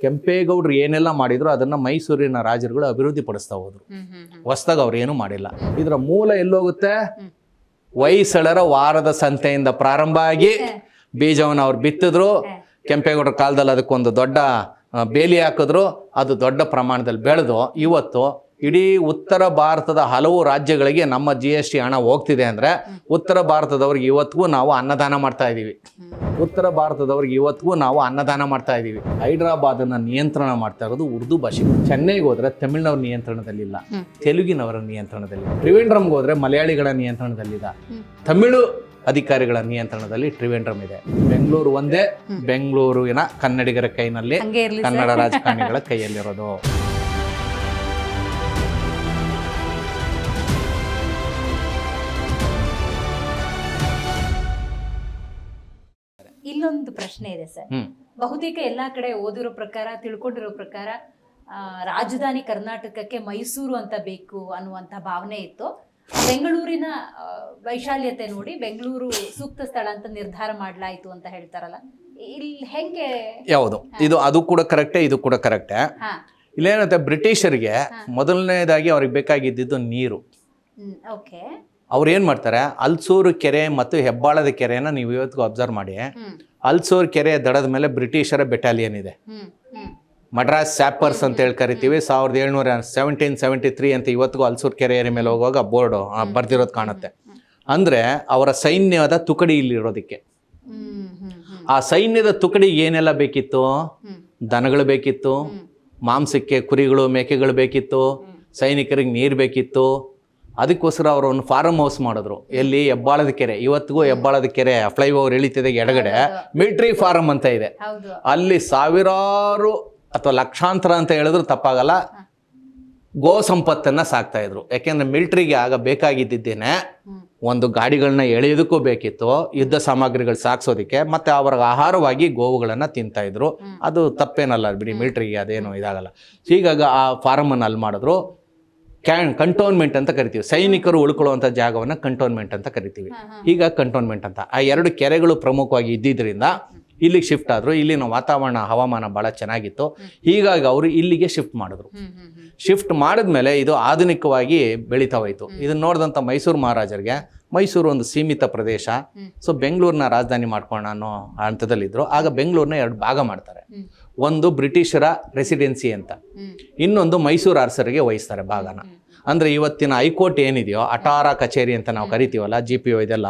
ಕೆಂಪೇಗೌಡರು ಏನೆಲ್ಲ ಮಾಡಿದ್ರು ಅದನ್ನ ಮೈಸೂರಿನ ರಾಜರುಗಳು ಅಭಿವೃದ್ಧಿ ಪಡಿಸ್ತಾ ಹೋದ್ರು ಹೊಸದಾಗ ಅವ್ರು ಏನೂ ಮಾಡಿಲ್ಲ. ಇದರ ಮೂಲ ಎಲ್ಲೋಗುತ್ತೆ. ಹೊಯ್ಸಳರ ವಾರದ ಸಂತೆಯಿಂದ ಪ್ರಾರಂಭ ಆಗಿ ಬೀಜವನ್ನು ಅವ್ರು ಬಿತ್ತಿದ್ರು. ಕೆಂಪೇಗೌಡರ ಕಾಲದಲ್ಲಿ ಅದಕ್ಕೊಂದು ದೊಡ್ಡ ಬೇಲಿ ಹಾಕಿದ್ರು. ಅದು ದೊಡ್ಡ ಪ್ರಮಾಣದಲ್ಲಿ ಬೆಳೆದು ಇವತ್ತು ಇಡೀ ಉತ್ತರ ಭಾರತದ ಹಲವು ರಾಜ್ಯಗಳಿಗೆ ನಮ್ಮ ಜಿ ಎಸ್ ಟಿ ಹಣ ಹೋಗ್ತಿದೆ ಅಂದರೆ ಉತ್ತರ ಭಾರತದವ್ರಿಗೆ ಇವತ್ತಿಗೂ ನಾವು ಅನ್ನದಾನ ಮಾಡ್ತಾ ಇದ್ದೀವಿ. ಉತ್ತರ ಭಾರತದವ್ರಿಗೆ ಇವತ್ತಿಗೂ ನಾವು ಅನ್ನದಾನ ಮಾಡ್ತಾ ಇದ್ದೀವಿ. ಹೈದರಾಬಾದನ್ನು ನಿಯಂತ್ರಣ ಮಾಡ್ತಾ ಇರೋದು ಉರ್ದು ಭಾಷೆ. ಚೆನ್ನೈಗೆ ಹೋದರೆ ತಮಿಳ್ನವ್ರ ನಿಯಂತ್ರಣದಲ್ಲಿಲ್ಲ. ತೆಲುಗಿನವರ ನಿಯಂತ್ರಣದಲ್ಲಿ ಟ್ರಿವೇಂಡ್ರಮ್ಗೆ ಹೋದರೆ ಮಲಯಾಳಿಗಳ ನಿಯಂತ್ರಣದಲ್ಲಿಲ್ಲ. ತಮಿಳು ಅಧಿಕಾರಿಗಳ ನಿಯಂತ್ರಣದಲ್ಲಿ ಟ್ರಿವೆಂಡ್ರಮ್ ಇದೆ. ಬೆಂಗಳೂರು ಒಂದೇ ಬೆಂಗಳೂರಿನ ಕನ್ನಡಿಗರ ಕೈನಲ್ಲಿ ಕನ್ನಡ ರಾಜಕಾರಣಿಗಳ ಕೈಯಲ್ಲಿರೋದು. ಪ್ರಶ್ನೆ ಇದೆ ಸರ್. ಬಹುತೇಕ ಎಲ್ಲಾ ಕಡೆ ಓದಿರೋ ಪ್ರಕಾರ ತಿಳ್ಕೊಂಡಿರೋ ಪ್ರಕಾರ ರಾಜಧಾನಿ ಕರ್ನಾಟಕಕ್ಕೆ ಮೈಸೂರು ಅಂತ ಬೇಕು ಅನ್ನುವಂತ ಭಾವನೆ ಇತ್ತು. ಬೆಂಗಳೂರಿನ ವೈಶಾಲ್ಯತೆ ನೋಡಿ ಬೆಂಗಳೂರು ಸೂಕ್ತ ಸ್ಥಳ ಅಂತ ನಿರ್ಧಾರ ಮಾಡಲಾಯಿತು ಅಂತ ಹೇಳ್ತಾರಲ್ಲ. ಇಲ್ಲಿ ಹೆಂಗೆ? ಯಾವುದು? ಇದು ಅದು ಕೂಡ ಕರೆಕ್ಟೇ ಇದು ಕೂಡ ಕರೆಕ್ಟೇ ಇಲ್ಲೇನಂತೆ ಬ್ರಿಟಿಷರಿಗೆ ಮೊದಲನೇದಾಗಿ ಅವ್ರಿಗೆ ಬೇಕಾಗಿದ್ದಿದ್ದು ನೀರು. ಓಕೆ. ಅವ್ರು ಏನು ಮಾಡ್ತಾರೆ? ಅಲ್ಸೂರು ಕೆರೆ ಮತ್ತು ಹೆಬ್ಬಾಳದ ಕೆರೆಯನ್ನು ನೀವು ಇವತ್ತಿಗೂ ಅಬ್ಸರ್ವ್ ಮಾಡಿ. ಅಲ್ಸೂರು ಕೆರೆ ದಡದ ಮೇಲೆ ಬ್ರಿಟಿಷರ ಬೆಟಾಲಿಯನ್ ಇದೆ. ಮಡ್ರಾಸ್ ಸ್ಯಾಪರ್ಸ್ ಅಂತ ಹೇಳಿ ಕರಿತೀವಿ. ಸಾವಿರದ ಏಳ್ನೂರ ಸೆವೆಂಟೀನ್ ಸೆವೆಂಟಿ ತ್ರೀ ಅಂತ ಇವತ್ತಿಗೂ ಅಲ್ಸೂರ್ ಕೆರೆ ಏರಿ ಮೇಲೆ ಹೋಗುವಾಗ ಬೋರ್ಡು ಬರ್ದಿರೋದು ಕಾಣುತ್ತೆ. ಅಂದರೆ ಅವರ ಸೈನ್ಯದ ತುಕಡಿ ಇಲ್ಲಿರೋದಕ್ಕೆ ಆ ಸೈನ್ಯದ ತುಕಡಿ ಏನೆಲ್ಲ ಬೇಕಿತ್ತು? ದನಗಳು ಬೇಕಿತ್ತು? ಮಾಂಸಕ್ಕೆ ಕುರಿಗಳು ಮೇಕೆಗಳು ಬೇಕಿತ್ತು? ಸೈನಿಕರಿಗೆ ನೀರು ಬೇಕಿತ್ತು? ಅದಕ್ಕೋಸ್ಕರ ಅವರು ಒಂದು ಫಾರ್ಮ್ ಹೌಸ್ ಮಾಡಿದ್ರು. ಎಲ್ಲಿ ಹೆಬ್ಬಾಳದ ಕೆರೆ ಇವತ್ತಿಗೂ ಹೆಬ್ಬಾಳದ ಕೆರೆ ಫ್ಲೈ ಓವರ್ ಇಳಿತಿದೆ ಎಡಗಡೆ. ಮಿಲಿಟ್ರಿ ಫಾರಮ್ ಅಂತ ಇದೆ. ಅಲ್ಲಿ ಸಾವಿರಾರು ಅಥವಾ ಲಕ್ಷಾಂತರ ಅಂತ ಹೇಳಿದ್ರು ತಪ್ಪಾಗಲ್ಲ. ಗೋ ಸಂಪತ್ತನ್ನು ಸಾಕ್ತಾ ಇದ್ರು. ಯಾಕೆಂದ್ರೆ ಮಿಲಿಟ್ರಿಗೆ ಆಗ ಬೇಕಾಗಿದ್ದೇನೆ ಒಂದು ಗಾಡಿಗಳನ್ನ ಎಳೆಯೋದಕ್ಕೂ ಬೇಕಿತ್ತು. ಯುದ್ಧ ಸಾಮಗ್ರಿಗಳು ಸಾಗಿಸೋದಕ್ಕೆ ಮತ್ತೆ ಅವರ ಆಹಾರವಾಗಿ ಗೋವುಗಳನ್ನು ತಿಂತಾ ಇದ್ರು. ಅದು ತಪ್ಪೇನಲ್ಲ ಬಿಡಿ ಮಿಲಿಟ್ರಿಗೆ ಅದೇನು ಇದಾಗಲ್ಲ. ಹೀಗಾಗಿ ಆ ಫಾರಮನ್ನು ಅಲ್ಲಿ ಮಾಡಿದ್ರು. ಕ್ಯಾನ್ ಕಂಟೋನ್ಮೆಂಟ್ ಅಂತ ಕರಿತೀವಿ. ಸೈನಿಕರು ಉಳ್ಕೊಳ್ಳುವಂಥ ಜಾಗವನ್ನು ಕಂಟೋನ್ಮೆಂಟ್ ಅಂತ ಕರಿತೀವಿ. ಈಗ ಕಂಟೋನ್ಮೆಂಟ್ ಅಂತ. ಆ ಎರಡು ಕೆರೆಗಳು ಪ್ರಮುಖವಾಗಿ ಇದ್ದಿದ್ದರಿಂದ ಇಲ್ಲಿಗೆ ಶಿಫ್ಟ್ ಆದರು ಇಲ್ಲಿನ ವಾತಾವರಣ ಹವಾಮಾನ ಭಾಳ ಚೆನ್ನಾಗಿತ್ತು. ಹೀಗಾಗಿ ಅವರು ಇಲ್ಲಿಗೆ ಶಿಫ್ಟ್ ಮಾಡಿದ್ರು. ಶಿಫ್ಟ್ ಮಾಡಿದ್ಮೇಲೆ ಇದು ಆಧುನಿಕವಾಗಿ ಬೆಳೀತಾ ಹೋಯಿತು ಇದನ್ನ ನೋಡಿದಂಥ ಮೈಸೂರು ಮಹಾರಾಜರಿಗೆ ಮೈಸೂರು ಒಂದು ಸೀಮಿತ ಪ್ರದೇಶ. ಸೊ ಬೆಂಗಳೂರನ್ನ ರಾಜಧಾನಿ ಮಾಡ್ಕೊಳ್ಳೋಣ ಅನ್ನೋ ಹಂತದಲ್ಲಿದ್ದರು ಆಗ ಬೆಂಗಳೂರನ್ನ ಎರಡು ಭಾಗ ಮಾಡ್ತಾರೆ. ಒಂದು ಬ್ರಿಟಿಷರ ರೆಸಿಡೆನ್ಸಿ ಅಂತ. ಇನ್ನೊಂದು ಮೈಸೂರು ಅರಸರಿಗೆ ವಹಿಸ್ತಾರೆ ಭಾಗನ. ಅಂದರೆ ಇವತ್ತಿನ ಹೈಕೋರ್ಟ್ ಏನಿದೆಯೋ, ಅಟಾರ ಕಚೇರಿ ಅಂತ ನಾವು ಕರಿತೀವಲ್ಲ ಜಿ ಪಿ ಇದೆಲ್ಲ,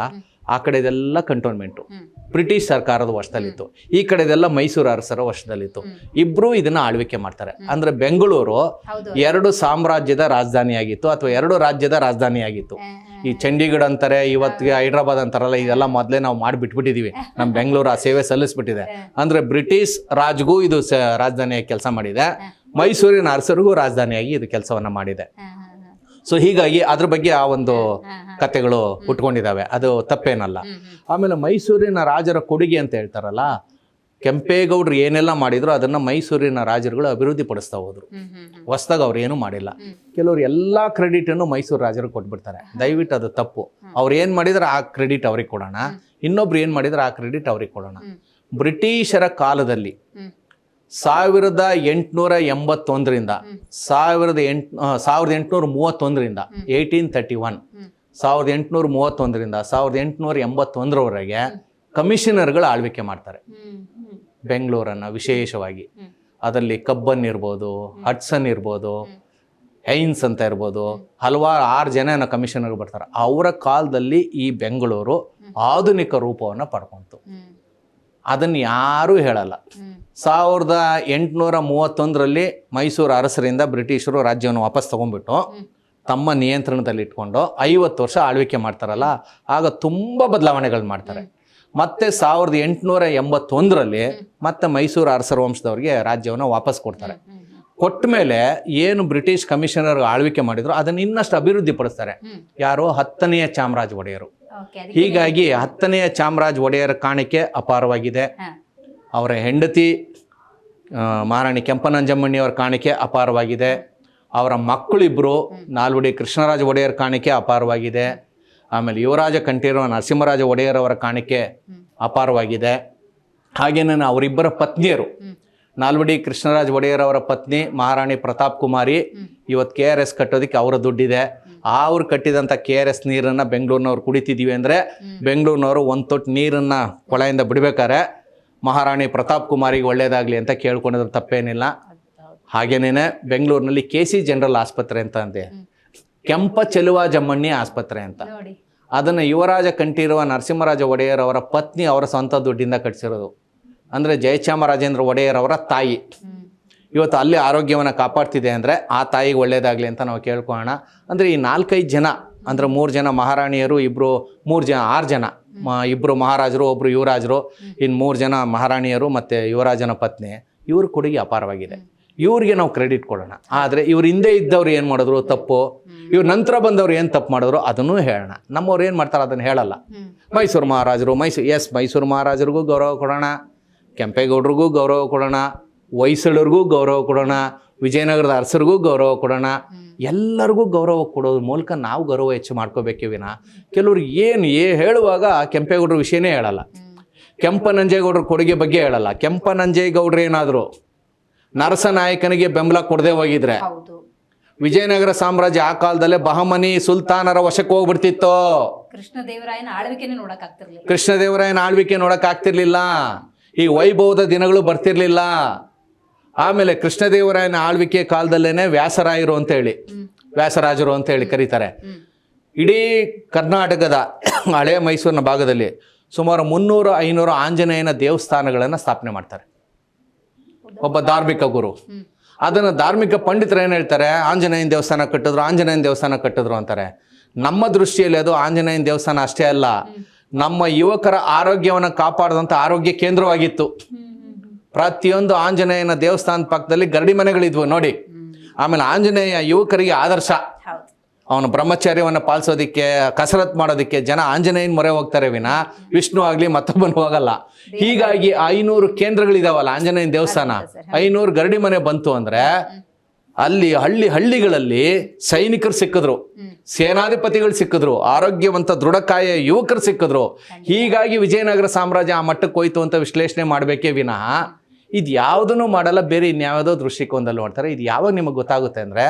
ಆ ಕಡೆದೆಲ್ಲ ಕಂಟೋನ್ಮೆಂಟು ಬ್ರಿಟಿಷ್ ಸರ್ಕಾರದ ವಶದಲ್ಲಿತ್ತು. ಈ ಕಡೆದೆಲ್ಲ ಮೈಸೂರು ಅರಸರ ವಶದಲ್ಲಿತ್ತು. ಇಬ್ಬರೂ ಇದನ್ನ ಆಳ್ವಿಕೆ ಮಾಡ್ತಾರೆ. ಅಂದ್ರೆ ಬೆಂಗಳೂರು ಎರಡು ಸಾಮ್ರಾಜ್ಯದ ರಾಜಧಾನಿಯಾಗಿತ್ತು ಅಥವಾ ಎರಡು ರಾಜ್ಯದ ರಾಜಧಾನಿಯಾಗಿತ್ತು. ಈ ಚಂಡೀಗಢ ಅಂತಾರೆ ಇವತ್ತಿಗೆ ಹೈದ್ರಾಬಾದ್ ಅಂತಾರಲ್ಲ ಇದೆಲ್ಲ ಮೊದಲೇ ನಾವು ಮಾಡಿಬಿಟ್ಬಿಟ್ಟಿದ್ದೀವಿ ನಮ್ಮ ಬೆಂಗಳೂರು ಆ ಸೇವೆ ಸಲ್ಲಿಸ್ಬಿಟ್ಟಿದೆ. ಅಂದ್ರೆ ಬ್ರಿಟಿಷ್ ರಾಜ್ಗೂ ಇದು ಸ ರಾಜಧಾನಿಯಾಗಿ ಕೆಲಸ ಮಾಡಿದೆ. ಮೈಸೂರಿನ ಅರಸರಿಗೂ ರಾಜಧಾನಿಯಾಗಿ ಇದು ಕೆಲಸವನ್ನ ಮಾಡಿದೆ. ಸೊ ಹೀಗಾಗಿ ಅದ್ರ ಬಗ್ಗೆ ಆ ಒಂದು. ಕತೆಗಳು ಹುಟ್ಕೊಂಡಿದ್ದಾವೆ ಅದು ತಪ್ಪೇನಲ್ಲ. ಆಮೇಲೆ ಮೈಸೂರಿನ ರಾಜರ ಕೊಡುಗೆ ಅಂತ ಹೇಳ್ತಾರಲ್ಲ ಕೆಂಪೇಗೌಡರು ಏನೆಲ್ಲ ಮಾಡಿದ್ರು ಅದನ್ನ ಮೈಸೂರಿನ ರಾಜರುಗಳು ಅಭಿವೃದ್ಧಿ ಪಡಿಸ್ತಾ ಹೋದ್ರು. ಹೊಸದಾಗ ಅವ್ರು ಏನು ಮಾಡಿಲ್ಲ. ಕೆಲವರು ಎಲ್ಲಾ ಕ್ರೆಡಿಟ್ ಅನ್ನು ಮೈಸೂರು ರಾಜರು ಕೊಟ್ಬಿಡ್ತಾರೆ. ದಯವಿಟ್ಟು ಅದು ತಪ್ಪು. ಅವ್ರು ಏನ್ ಮಾಡಿದ್ರೆ ಆ ಕ್ರೆಡಿಟ್ ಅವ್ರಿಗೆ ಕೊಡೋಣ. ಇನ್ನೊಬ್ರು ಏನ್ ಮಾಡಿದ್ರೆ ಆ ಕ್ರೆಡಿಟ್ ಅವ್ರಿಗೆ ಕೊಡೋಣ. ಬ್ರಿಟಿಷರ ಕಾಲದಲ್ಲಿ. ಸಾವಿರದ ಎಂಟುನೂರ ಎಂಬತ್ತೊಂದರಿಂದ ಸಾವಿರದ ಎಂಟು ಸಾವಿರದ ಎಂಟುನೂರ ಮೂವತ್ತೊಂದರಿಂದ ಏಯ್ಟೀನ್ ತರ್ಟಿ ಒನ್ ಸಾವಿರದ ಎಂಟುನೂರ ಮೂವತ್ತೊಂದರಿಂದ ಸಾವಿರದ ಎಂಟುನೂರ ಎಂಬತ್ತೊಂದರವರೆಗೆ ಕಮಿಷನರ್ಗಳು ಆಳ್ವಿಕೆ ಮಾಡ್ತಾರೆ. ಬೆಂಗಳೂರನ್ನು ವಿಶೇಷವಾಗಿ. ಅದರಲ್ಲಿ ಕಬ್ಬನ್ ಇರ್ಬೋದು ಹಟ್ಸನ್ ಇರ್ಬೋದು ಹೈನ್ಸ್ ಅಂತ ಇರ್ಬೋದು ಹಲವಾರು ಆರು ಜನ ಕಮಿಷನರ್ ಬರ್ತಾರೆ. ಅವರ ಕಾಲದಲ್ಲಿ ಈ ಬೆಂಗಳೂರು ಆಧುನಿಕ ರೂಪವನ್ನು ಪಡ್ಕೊಂತು. ಅದನ್ನು ಯಾರೂ ಹೇಳಲ್ಲ. ಸಾವಿರದ ಎಂಟುನೂರ ಮೂವತ್ತೊಂದರಲ್ಲಿ ಮೈಸೂರು ಅರಸರಿಂದ ಬ್ರಿಟಿಷರು ರಾಜ್ಯವನ್ನು ವಾಪಸ್ ತಗೊಂಡ್ಬಿಟ್ಟು ತಮ್ಮ ನಿಯಂತ್ರಣದಲ್ಲಿ ಇಟ್ಕೊಂಡು ಐವತ್ತು ವರ್ಷ ಆಳ್ವಿಕೆ ಮಾಡ್ತಾರಲ್ಲ, ಆಗ ತುಂಬ ಬದಲಾವಣೆಗಳು ಮಾಡ್ತಾರೆ ಮತ್ತೆ ಸಾವಿರದ ಎಂಟುನೂರ ಎಂಬತ್ತೊಂದರಲ್ಲಿ ಮತ್ತೆ ಮೈಸೂರು ಅರಸರ ವಂಶದವ್ರಿಗೆ ರಾಜ್ಯವನ್ನು ವಾಪಸ್ ಕೊಡ್ತಾರೆ. ಕೊಟ್ಟ ಮೇಲೆ ಏನು ಬ್ರಿಟಿಷ್ ಕಮಿಷನರ್ ಆಳ್ವಿಕೆ ಮಾಡಿದ್ರು ಅದನ್ನು ಇನ್ನಷ್ಟು ಅಭಿವೃದ್ಧಿ ಪಡಿಸ್ತಾರೆ ಯಾರು ಹತ್ತನೆಯ ಚಾಮರಾಜ ಒಡೆಯರು ಹೀಗಾಗಿ ಹತ್ತನೆಯ ಚಾಮರಾಜ ಒಡೆಯರ ಕಾಣಿಕೆ ಅಪಾರವಾಗಿದೆ. ಅವರ ಹೆಂಡತಿ ಮಹಾರಾಣಿ ಕೆಂಪನಂಜಮ್ಮಣ್ಣಿಯವರ ಕಾಣಿಕೆ ಅಪಾರವಾಗಿದೆ. ಅವರ ಮಕ್ಕಳಿಬ್ಬರು ನಾಲ್ವಡಿ ಕೃಷ್ಣರಾಜ ಒಡೆಯರ್ ಕಾಣಿಕೆ ಅಪಾರವಾಗಿದೆ. ಆಮೇಲೆ ಯುವರಾಜ ಕಂಠೀರವ ನರಸಿಂಹರಾಜ ಒಡೆಯರ್ ಅವರ ಕಾಣಿಕೆ ಅಪಾರವಾಗಿದೆ. ಹಾಗೇನೇ ಅವರಿಬ್ಬರ ಪತ್ನಿಯರು. ನಾಲ್ವಡಿ ಕೃಷ್ಣರಾಜ ಒಡೆಯರ್ ಅವರ ಪತ್ನಿ ಮಹಾರಾಣಿ ಪ್ರತಾಪ್ ಕುಮಾರಿ ಇವತ್ತು ಕೆ ಆರ್ ಎಸ್ ಕಟ್ಟೋದಕ್ಕೆ ಅವರ ದುಡ್ಡಿದೆ. ಅವ್ರು ಕಟ್ಟಿದಂಥ ಕೆ ಆರ್ ಎಸ್ ನೀರನ್ನು ಬೆಂಗಳೂರಿನವ್ರು ಕುಡಿತಿದ್ದೀವಿ ಅಂದರೆ ಬೆಂಗಳೂರಿನವರು ಒಂದು ತೊಟ್ಟು ನೀರನ್ನು ಕೊಳೆಯಿಂದ ಬಿಡಬೇಕಾರೆ ಮಹಾರಾಣಿ ಪ್ರತಾಪ್ ಕುಮಾರಿಗೆ ಒಳ್ಳೆಯದಾಗಲಿ ಅಂತ ಕೇಳ್ಕೊಂಡಿದ್ರೆ ತಪ್ಪೇನಿಲ್ಲ. ಹಾಗೇನೇನೆ ಬೆಂಗಳೂರಿನಲ್ಲಿ ಕೆ ಸಿ ಜನರಲ್ ಆಸ್ಪತ್ರೆ ಅಂತ ಅಂದೆ. ಕೆಂಪ ಚೆಲುವ ಜಮ್ಮಣ್ಣಿ ಆಸ್ಪತ್ರೆ ಅಂತ. ಅದನ್ನು ಯುವರಾಜ ಕಂಠೀರವ ನರಸಿಂಹರಾಜ ಒಡೆಯರ್ ಅವರ ಪತ್ನಿ ಅವರ ಸ್ವಂತ ದುಡ್ಡಿಂದ ಕಟ್ಟಿಸಿರೋದು ಅಂದರೆ ಜಯಚಾಮರಾಜೇಂದ್ರ ಒಡೆಯರ್ ಅವರ ತಾಯಿ. ಇವತ್ತು ಅಲ್ಲಿ ಆರೋಗ್ಯವನ್ನು ಕಾಪಾಡ್ತಿದೆ ಅಂದರೆ ಆ ತಾಯಿಗೆ ಒಳ್ಳೇದಾಗಲಿ ಅಂತ ನಾವು ಕೇಳ್ಕೊಳ್ಳೋಣ. ಅಂದರೆ ಈ ನಾಲ್ಕೈದು ಜನ ಅಂದರೆ ಮೂರು ಜನ ಮಹಾರಾಣಿಯರು ಇಬ್ಬರು ಮೂರು ಜನ ಆರು ಜನ ಮ ಇಬ್ಬರು ಮಹಾರಾಜರು ಒಬ್ಬರು ಯುವರಾಜರು ಇನ್ನು ಮೂರು ಜನ ಮಹಾರಾಣಿಯರು ಮತ್ತು ಯುವರಾಜನ ಪತ್ನಿ. ಇವ್ರ ಕೊಡುಗೆ ಅಪಾರವಾಗಿದೆ. ಇವ್ರಿಗೆ ನಾವು ಕ್ರೆಡಿಟ್ ಕೊಡೋಣ. ಆದರೆ ಇವ್ರ ಹಿಂದೆ ಇದ್ದವ್ರು ಏನು ಮಾಡಿದ್ರು? ತಪ್ಪು. ಇವ್ರ ನಂತರ ಬಂದವ್ರು ಏನು ತಪ್ಪು ಮಾಡಿದ್ರು? ಅದನ್ನೂ ಹೇಳೋಣ. ನಮ್ಮವ್ರು ಏನು ಮಾಡ್ತಾರೆ ಅದನ್ನು ಹೇಳಲ್ಲ. ಮೈಸೂರು ಮಹಾರಾಜರು ಮೈಸೂರು ಎಸ್ ಮೈಸೂರು ಮಹಾರಾಜರಿಗೂ ಗೌರವ ಕೊಡೋಣ. ಕೆಂಪೇಗೌಡರಿಗೂ ಗೌರವ ಕೊಡೋಣ. ಹೊಯ್ಸಳರಿಗೂ ಗೌರವ ಕೊಡೋಣ ವಿಜಯನಗರದ ಅರಸರಿಗೂ ಗೌರವ ಕೊಡೋಣ. ಎಲ್ಲರಿಗೂ ಗೌರವ ಕೊಡೋದ್ರ ಮೂಲಕ ನಾವು ಗೌರವ ಹೆಚ್ಚು ಮಾಡ್ಕೋಬೇಕೇ ವಿನ ಕೆಲವ್ರು ಏನು ಏ ಹೇಳುವಾಗ ಕೆಂಪೇಗೌಡರ ವಿಷಯನೇ ಹೇಳಲ್ಲ. ಕೆಂಪನಂಜೇಗೌಡರ ಕೆಂಪ ನಂಜೇಗೌಡರ ಕೊಡುಗೆ ಬಗ್ಗೆ ಹೇಳಲ್ಲ. ಕೆಂಪ ನಂಜೇಗೌಡರು ಏನಾದರೂ ನರಸನಾಯಕನಿಗೆ ಬೆಂಬಲ ಕೊಡದೆ ಹೋಗಿದ್ರೆ ವಿಜಯನಗರ ಸಾಮ್ರಾಜ್ಯ ಆ ಕಾಲದಲ್ಲೇ ಬಹಮನಿ ಸುಲ್ತಾನರ ವಶಕ್ಕೆ ಹೋಗ್ಬಿಡ್ತಿತ್ತು? ಕೃಷ್ಣದೇವರಾಯನ ಆಳ್ವಿಕೆನೇ ಆಳ್ವಿಕೆನೆ ನೋಡಕ್ ಕೃಷ್ಣದೇವರಾಯನ ಆಳ್ವಿಕೆ ನೋಡಕ್ ಆಗ್ತಿರ್ಲಿಲ್ಲ. ಈ ವೈಭವದ ದಿನಗಳು ಬರ್ತಿರ್ಲಿಲ್ಲ. ಆಮೇಲೆ ಕೃಷ್ಣದೇವರಾಯನ ಆಳ್ವಿಕೆ ಕಾಲದಲ್ಲೇನೆ ವ್ಯಾಸರಾಯರು ಅಂತ ಹೇಳಿ ವ್ಯಾಸರಾಜರು ಅಂತ ಹೇಳಿ ಕರೀತಾರೆ. ಇಡೀ ಕರ್ನಾಟಕದ ಹಳೆಯ ಮೈಸೂರಿನ ಭಾಗದಲ್ಲಿ ಸುಮಾರು ಮುನ್ನೂರು, ಐನೂರು ಆಂಜನೇಯನ ದೇವಸ್ಥಾನಗಳನ್ನು ಸ್ಥಾಪನೆ ಮಾಡ್ತಾರೆ. ಒಬ್ಬ ಧಾರ್ಮಿಕ ಗುರು. ಅದನ್ನು ಧಾರ್ಮಿಕ ಪಂಡಿತರು ಏನು ಹೇಳ್ತಾರೆ? ಆಂಜನೇಯನ ದೇವಸ್ಥಾನ ಕಟ್ಟಿದ್ರು, ಆಂಜನೇಯನ ದೇವಸ್ಥಾನ ಕಟ್ಟಿದ್ರು ಅಂತಾರೆ. ನಮ್ಮ ದೃಷ್ಟಿಯಲ್ಲಿ ಅದು ಆಂಜನೇಯನ ದೇವಸ್ಥಾನ ಅಷ್ಟೇ ಅಲ್ಲ. ನಮ್ಮ ಯುವಕರ ಆರೋಗ್ಯವನ್ನು ಕಾಪಾಡಿದಂಥ ಆರೋಗ್ಯ ಕೇಂದ್ರವಾಗಿತ್ತು. ಪ್ರತಿಯೊಂದು ಆಂಜನೇಯನ ದೇವಸ್ಥಾನದ ಪಕ್ಕದಲ್ಲಿ ಗರಡಿ ಮನೆಗಳಿದ್ವು ನೋಡಿ. ಆಮೇಲೆ ಆಂಜನೇಯ ಯುವಕರಿಗೆ ಆದರ್ಶ. ಅವನ ಬ್ರಹ್ಮಚರ್ಯವನ್ನು ಪಾಲಿಸೋದಕ್ಕೆ ಕಸರತ್ ಮಾಡೋದಕ್ಕೆ ಜನ ಆಂಜನೇಯನ ಮೊರೆ ಹೋಗ್ತಾರೆ ವಿನ. ವಿಷ್ಣು ಆಗಲಿ ಮತ್ತೊಬ್ಬನು ಹೋಗಲ್ಲ. ಹೀಗಾಗಿ ಐನೂರು ಕೇಂದ್ರಗಳಿದಾವಲ್ಲ ಆಂಜನೇಯನ ದೇವಸ್ಥಾನ. ಐನೂರು ಗರಡಿ ಮನೆ ಬಂತು ಅಂದ್ರೆ ಅಲ್ಲಿ ಹಳ್ಳಿ ಹಳ್ಳಿಗಳಲ್ಲಿ ಸೈನಿಕರು ಸಿಕ್ಕಿದ್ರು. ಸೇನಾಧಿಪತಿಗಳು ಸಿಕ್ಕಿದ್ರು. ಆರೋಗ್ಯವಂತ ದೃಢಕಾಯ ಯುವಕರು ಸಿಕ್ಕಿದ್ರು. ಹೀಗಾಗಿ ವಿಜಯನಗರ ಸಾಮ್ರಾಜ್ಯ ಆ ಮಟ್ಟಕ್ಕೆ ಹೋಯ್ತು ಅಂತ ವಿಶ್ಲೇಷಣೆ ಮಾಡಬೇಕೇ ವಿನಃ. ಇದು ಯಾವುದನ್ನು ಮಾಡಲ್ಲ ಬೇರೆ ಇನ್ಯಾವುದೋ ದೃಷ್ಟಿಕೋನದಲ್ಲಿ ನೋಡ್ತಾರೆ. ಇದು ಯಾವಾಗ ನಿಮಗೆ ಗೊತ್ತಾಗುತ್ತೆ ಅಂದರೆ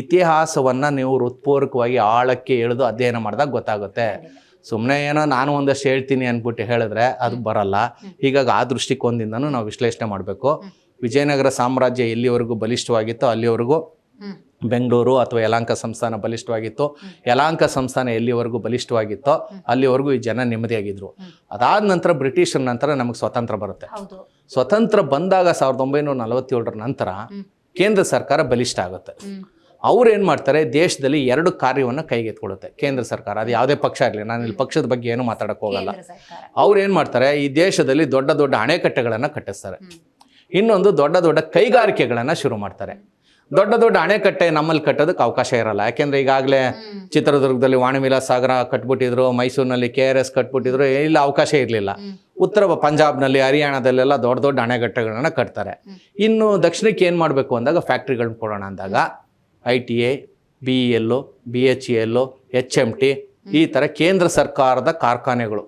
ಇತಿಹಾಸವನ್ನು ನೀವು ಹೃತ್ಪೂರ್ವಕವಾಗಿ ಆಳಕ್ಕೆ ಎಳೆದು ಅಧ್ಯಯನ ಮಾಡಿದಾಗ ಗೊತ್ತಾಗುತ್ತೆ. ಸುಮ್ಮನೆ ಏನೋ ನಾನು ಒಂದಷ್ಟು ಹೇಳ್ತೀನಿ ಅಂದ್ಬಿಟ್ಟು ಹೇಳಿದ್ರೆ ಅದು ಬರಲ್ಲ. ಹೀಗಾಗಿ ಆ ದೃಷ್ಟಿಕೋನದಿಂದನೂ ನಾವು ವಿಶ್ಲೇಷಣೆ ಮಾಡಬೇಕು. ವಿಜಯನಗರ ಸಾಮ್ರಾಜ್ಯ ಎಲ್ಲಿವರೆಗೂ ಬಲಿಷ್ಠವಾಗಿತ್ತೋ ಅಲ್ಲಿವರೆಗೂ ಬೆಂಗಳೂರು ಅಥವಾ ಯಲಾಂಕ ಸಂಸ್ಥಾನ ಬಲಿಷ್ಠವಾಗಿತ್ತು ಯಲಾಂಕ ಸಂಸ್ಥಾನ ಎಲ್ಲಿವರೆಗೂ ಬಲಿಷ್ಠವಾಗಿತ್ತೋ ಅಲ್ಲಿವರೆಗೂ ಈ ಜನ ನೆಮ್ಮದಿಯಾಗಿದ್ರು. ಅದಾದ ನಂತರ ಬ್ರಿಟಿಷರ ನಂತರ ನಮಗೆ ಸ್ವತಂತ್ರ ಬರುತ್ತೆ. ಸ್ವತಂತ್ರ ಬಂದಾಗ ಸಾವಿರದ ಒಂಬೈನೂರ ನಲವತ್ತೇಳರ ನಂತರ ಕೇಂದ್ರ ಸರ್ಕಾರ ಬಲಿಷ್ಠ ಆಗುತ್ತೆ. ಅವ್ರು ಏನು ಮಾಡ್ತಾರೆ ದೇಶದಲ್ಲಿ ಎರಡು ಕಾರ್ಯವನ್ನು ಕೈಗೆತ್ಕೊಳ್ಳುತ್ತೆ ಕೇಂದ್ರ ಸರ್ಕಾರ ಅದು ಯಾವುದೇ ಪಕ್ಷ ಇರಲಿ ನಾನು ಇಲ್ಲಿ ಪಕ್ಷದ ಬಗ್ಗೆ ಏನು ಮಾತಾಡಕ್ಕೆ ಹೋಗಲ್ಲ. ಅವ್ರು ಏನು ಮಾಡ್ತಾರೆ ಈ ದೇಶದಲ್ಲಿ ದೊಡ್ಡ ದೊಡ್ಡ ಅಣೆಕಟ್ಟೆಗಳನ್ನು ಕಟ್ಟಿಸ್ತಾರೆ. ಇನ್ನೊಂದು ದೊಡ್ಡ ದೊಡ್ಡ ಕೈಗಾರಿಕೆಗಳನ್ನು ಶುರು ಮಾಡ್ತಾರೆ. ದೊಡ್ಡ ದೊಡ್ಡ ಅಣೆಕಟ್ಟೆ ನಮ್ಮಲ್ಲಿ ಕಟ್ಟೋದಕ್ಕೆ ಅವಕಾಶ ಇರಲ್ಲ. ಯಾಕೆಂದ್ರೆ ಈಗಾಗಲೇ ಚಿತ್ರದುರ್ಗದಲ್ಲಿ ವಾಣಿಮಿಲಾ ಸಾಗರ ಕಟ್ಬಿಟ್ಟಿದ್ರು ಮೈಸೂರಿನಲ್ಲಿ ಕೆ ಆರ್ ಎಸ್ ಕಟ್ಬಿಟ್ಟಿದ್ರು ಇಲ್ಲಿ ಅವಕಾಶ ಇರಲಿಲ್ಲ. ಉತ್ತರ ಪಂಜಾಬ್ನಲ್ಲಿ ಹರಿಯಾಣದಲ್ಲೆಲ್ಲ ದೊಡ್ಡ ದೊಡ್ಡ ಅಣೆಕಟ್ಟೆಗಳನ್ನ ಕಟ್ತಾರೆ. ಇನ್ನು ದಕ್ಷಿಣಕ್ಕೆ ಏನು ಮಾಡಬೇಕು ಅಂದಾಗ ಫ್ಯಾಕ್ಟ್ರಿಗಳನ್ನ ಕೊಡೋಣ ಅಂದಾಗ I T A B E L B H E L H M T ಈ ಥರ ಕೇಂದ್ರ ಸರ್ಕಾರದ ಕಾರ್ಖಾನೆಗಳು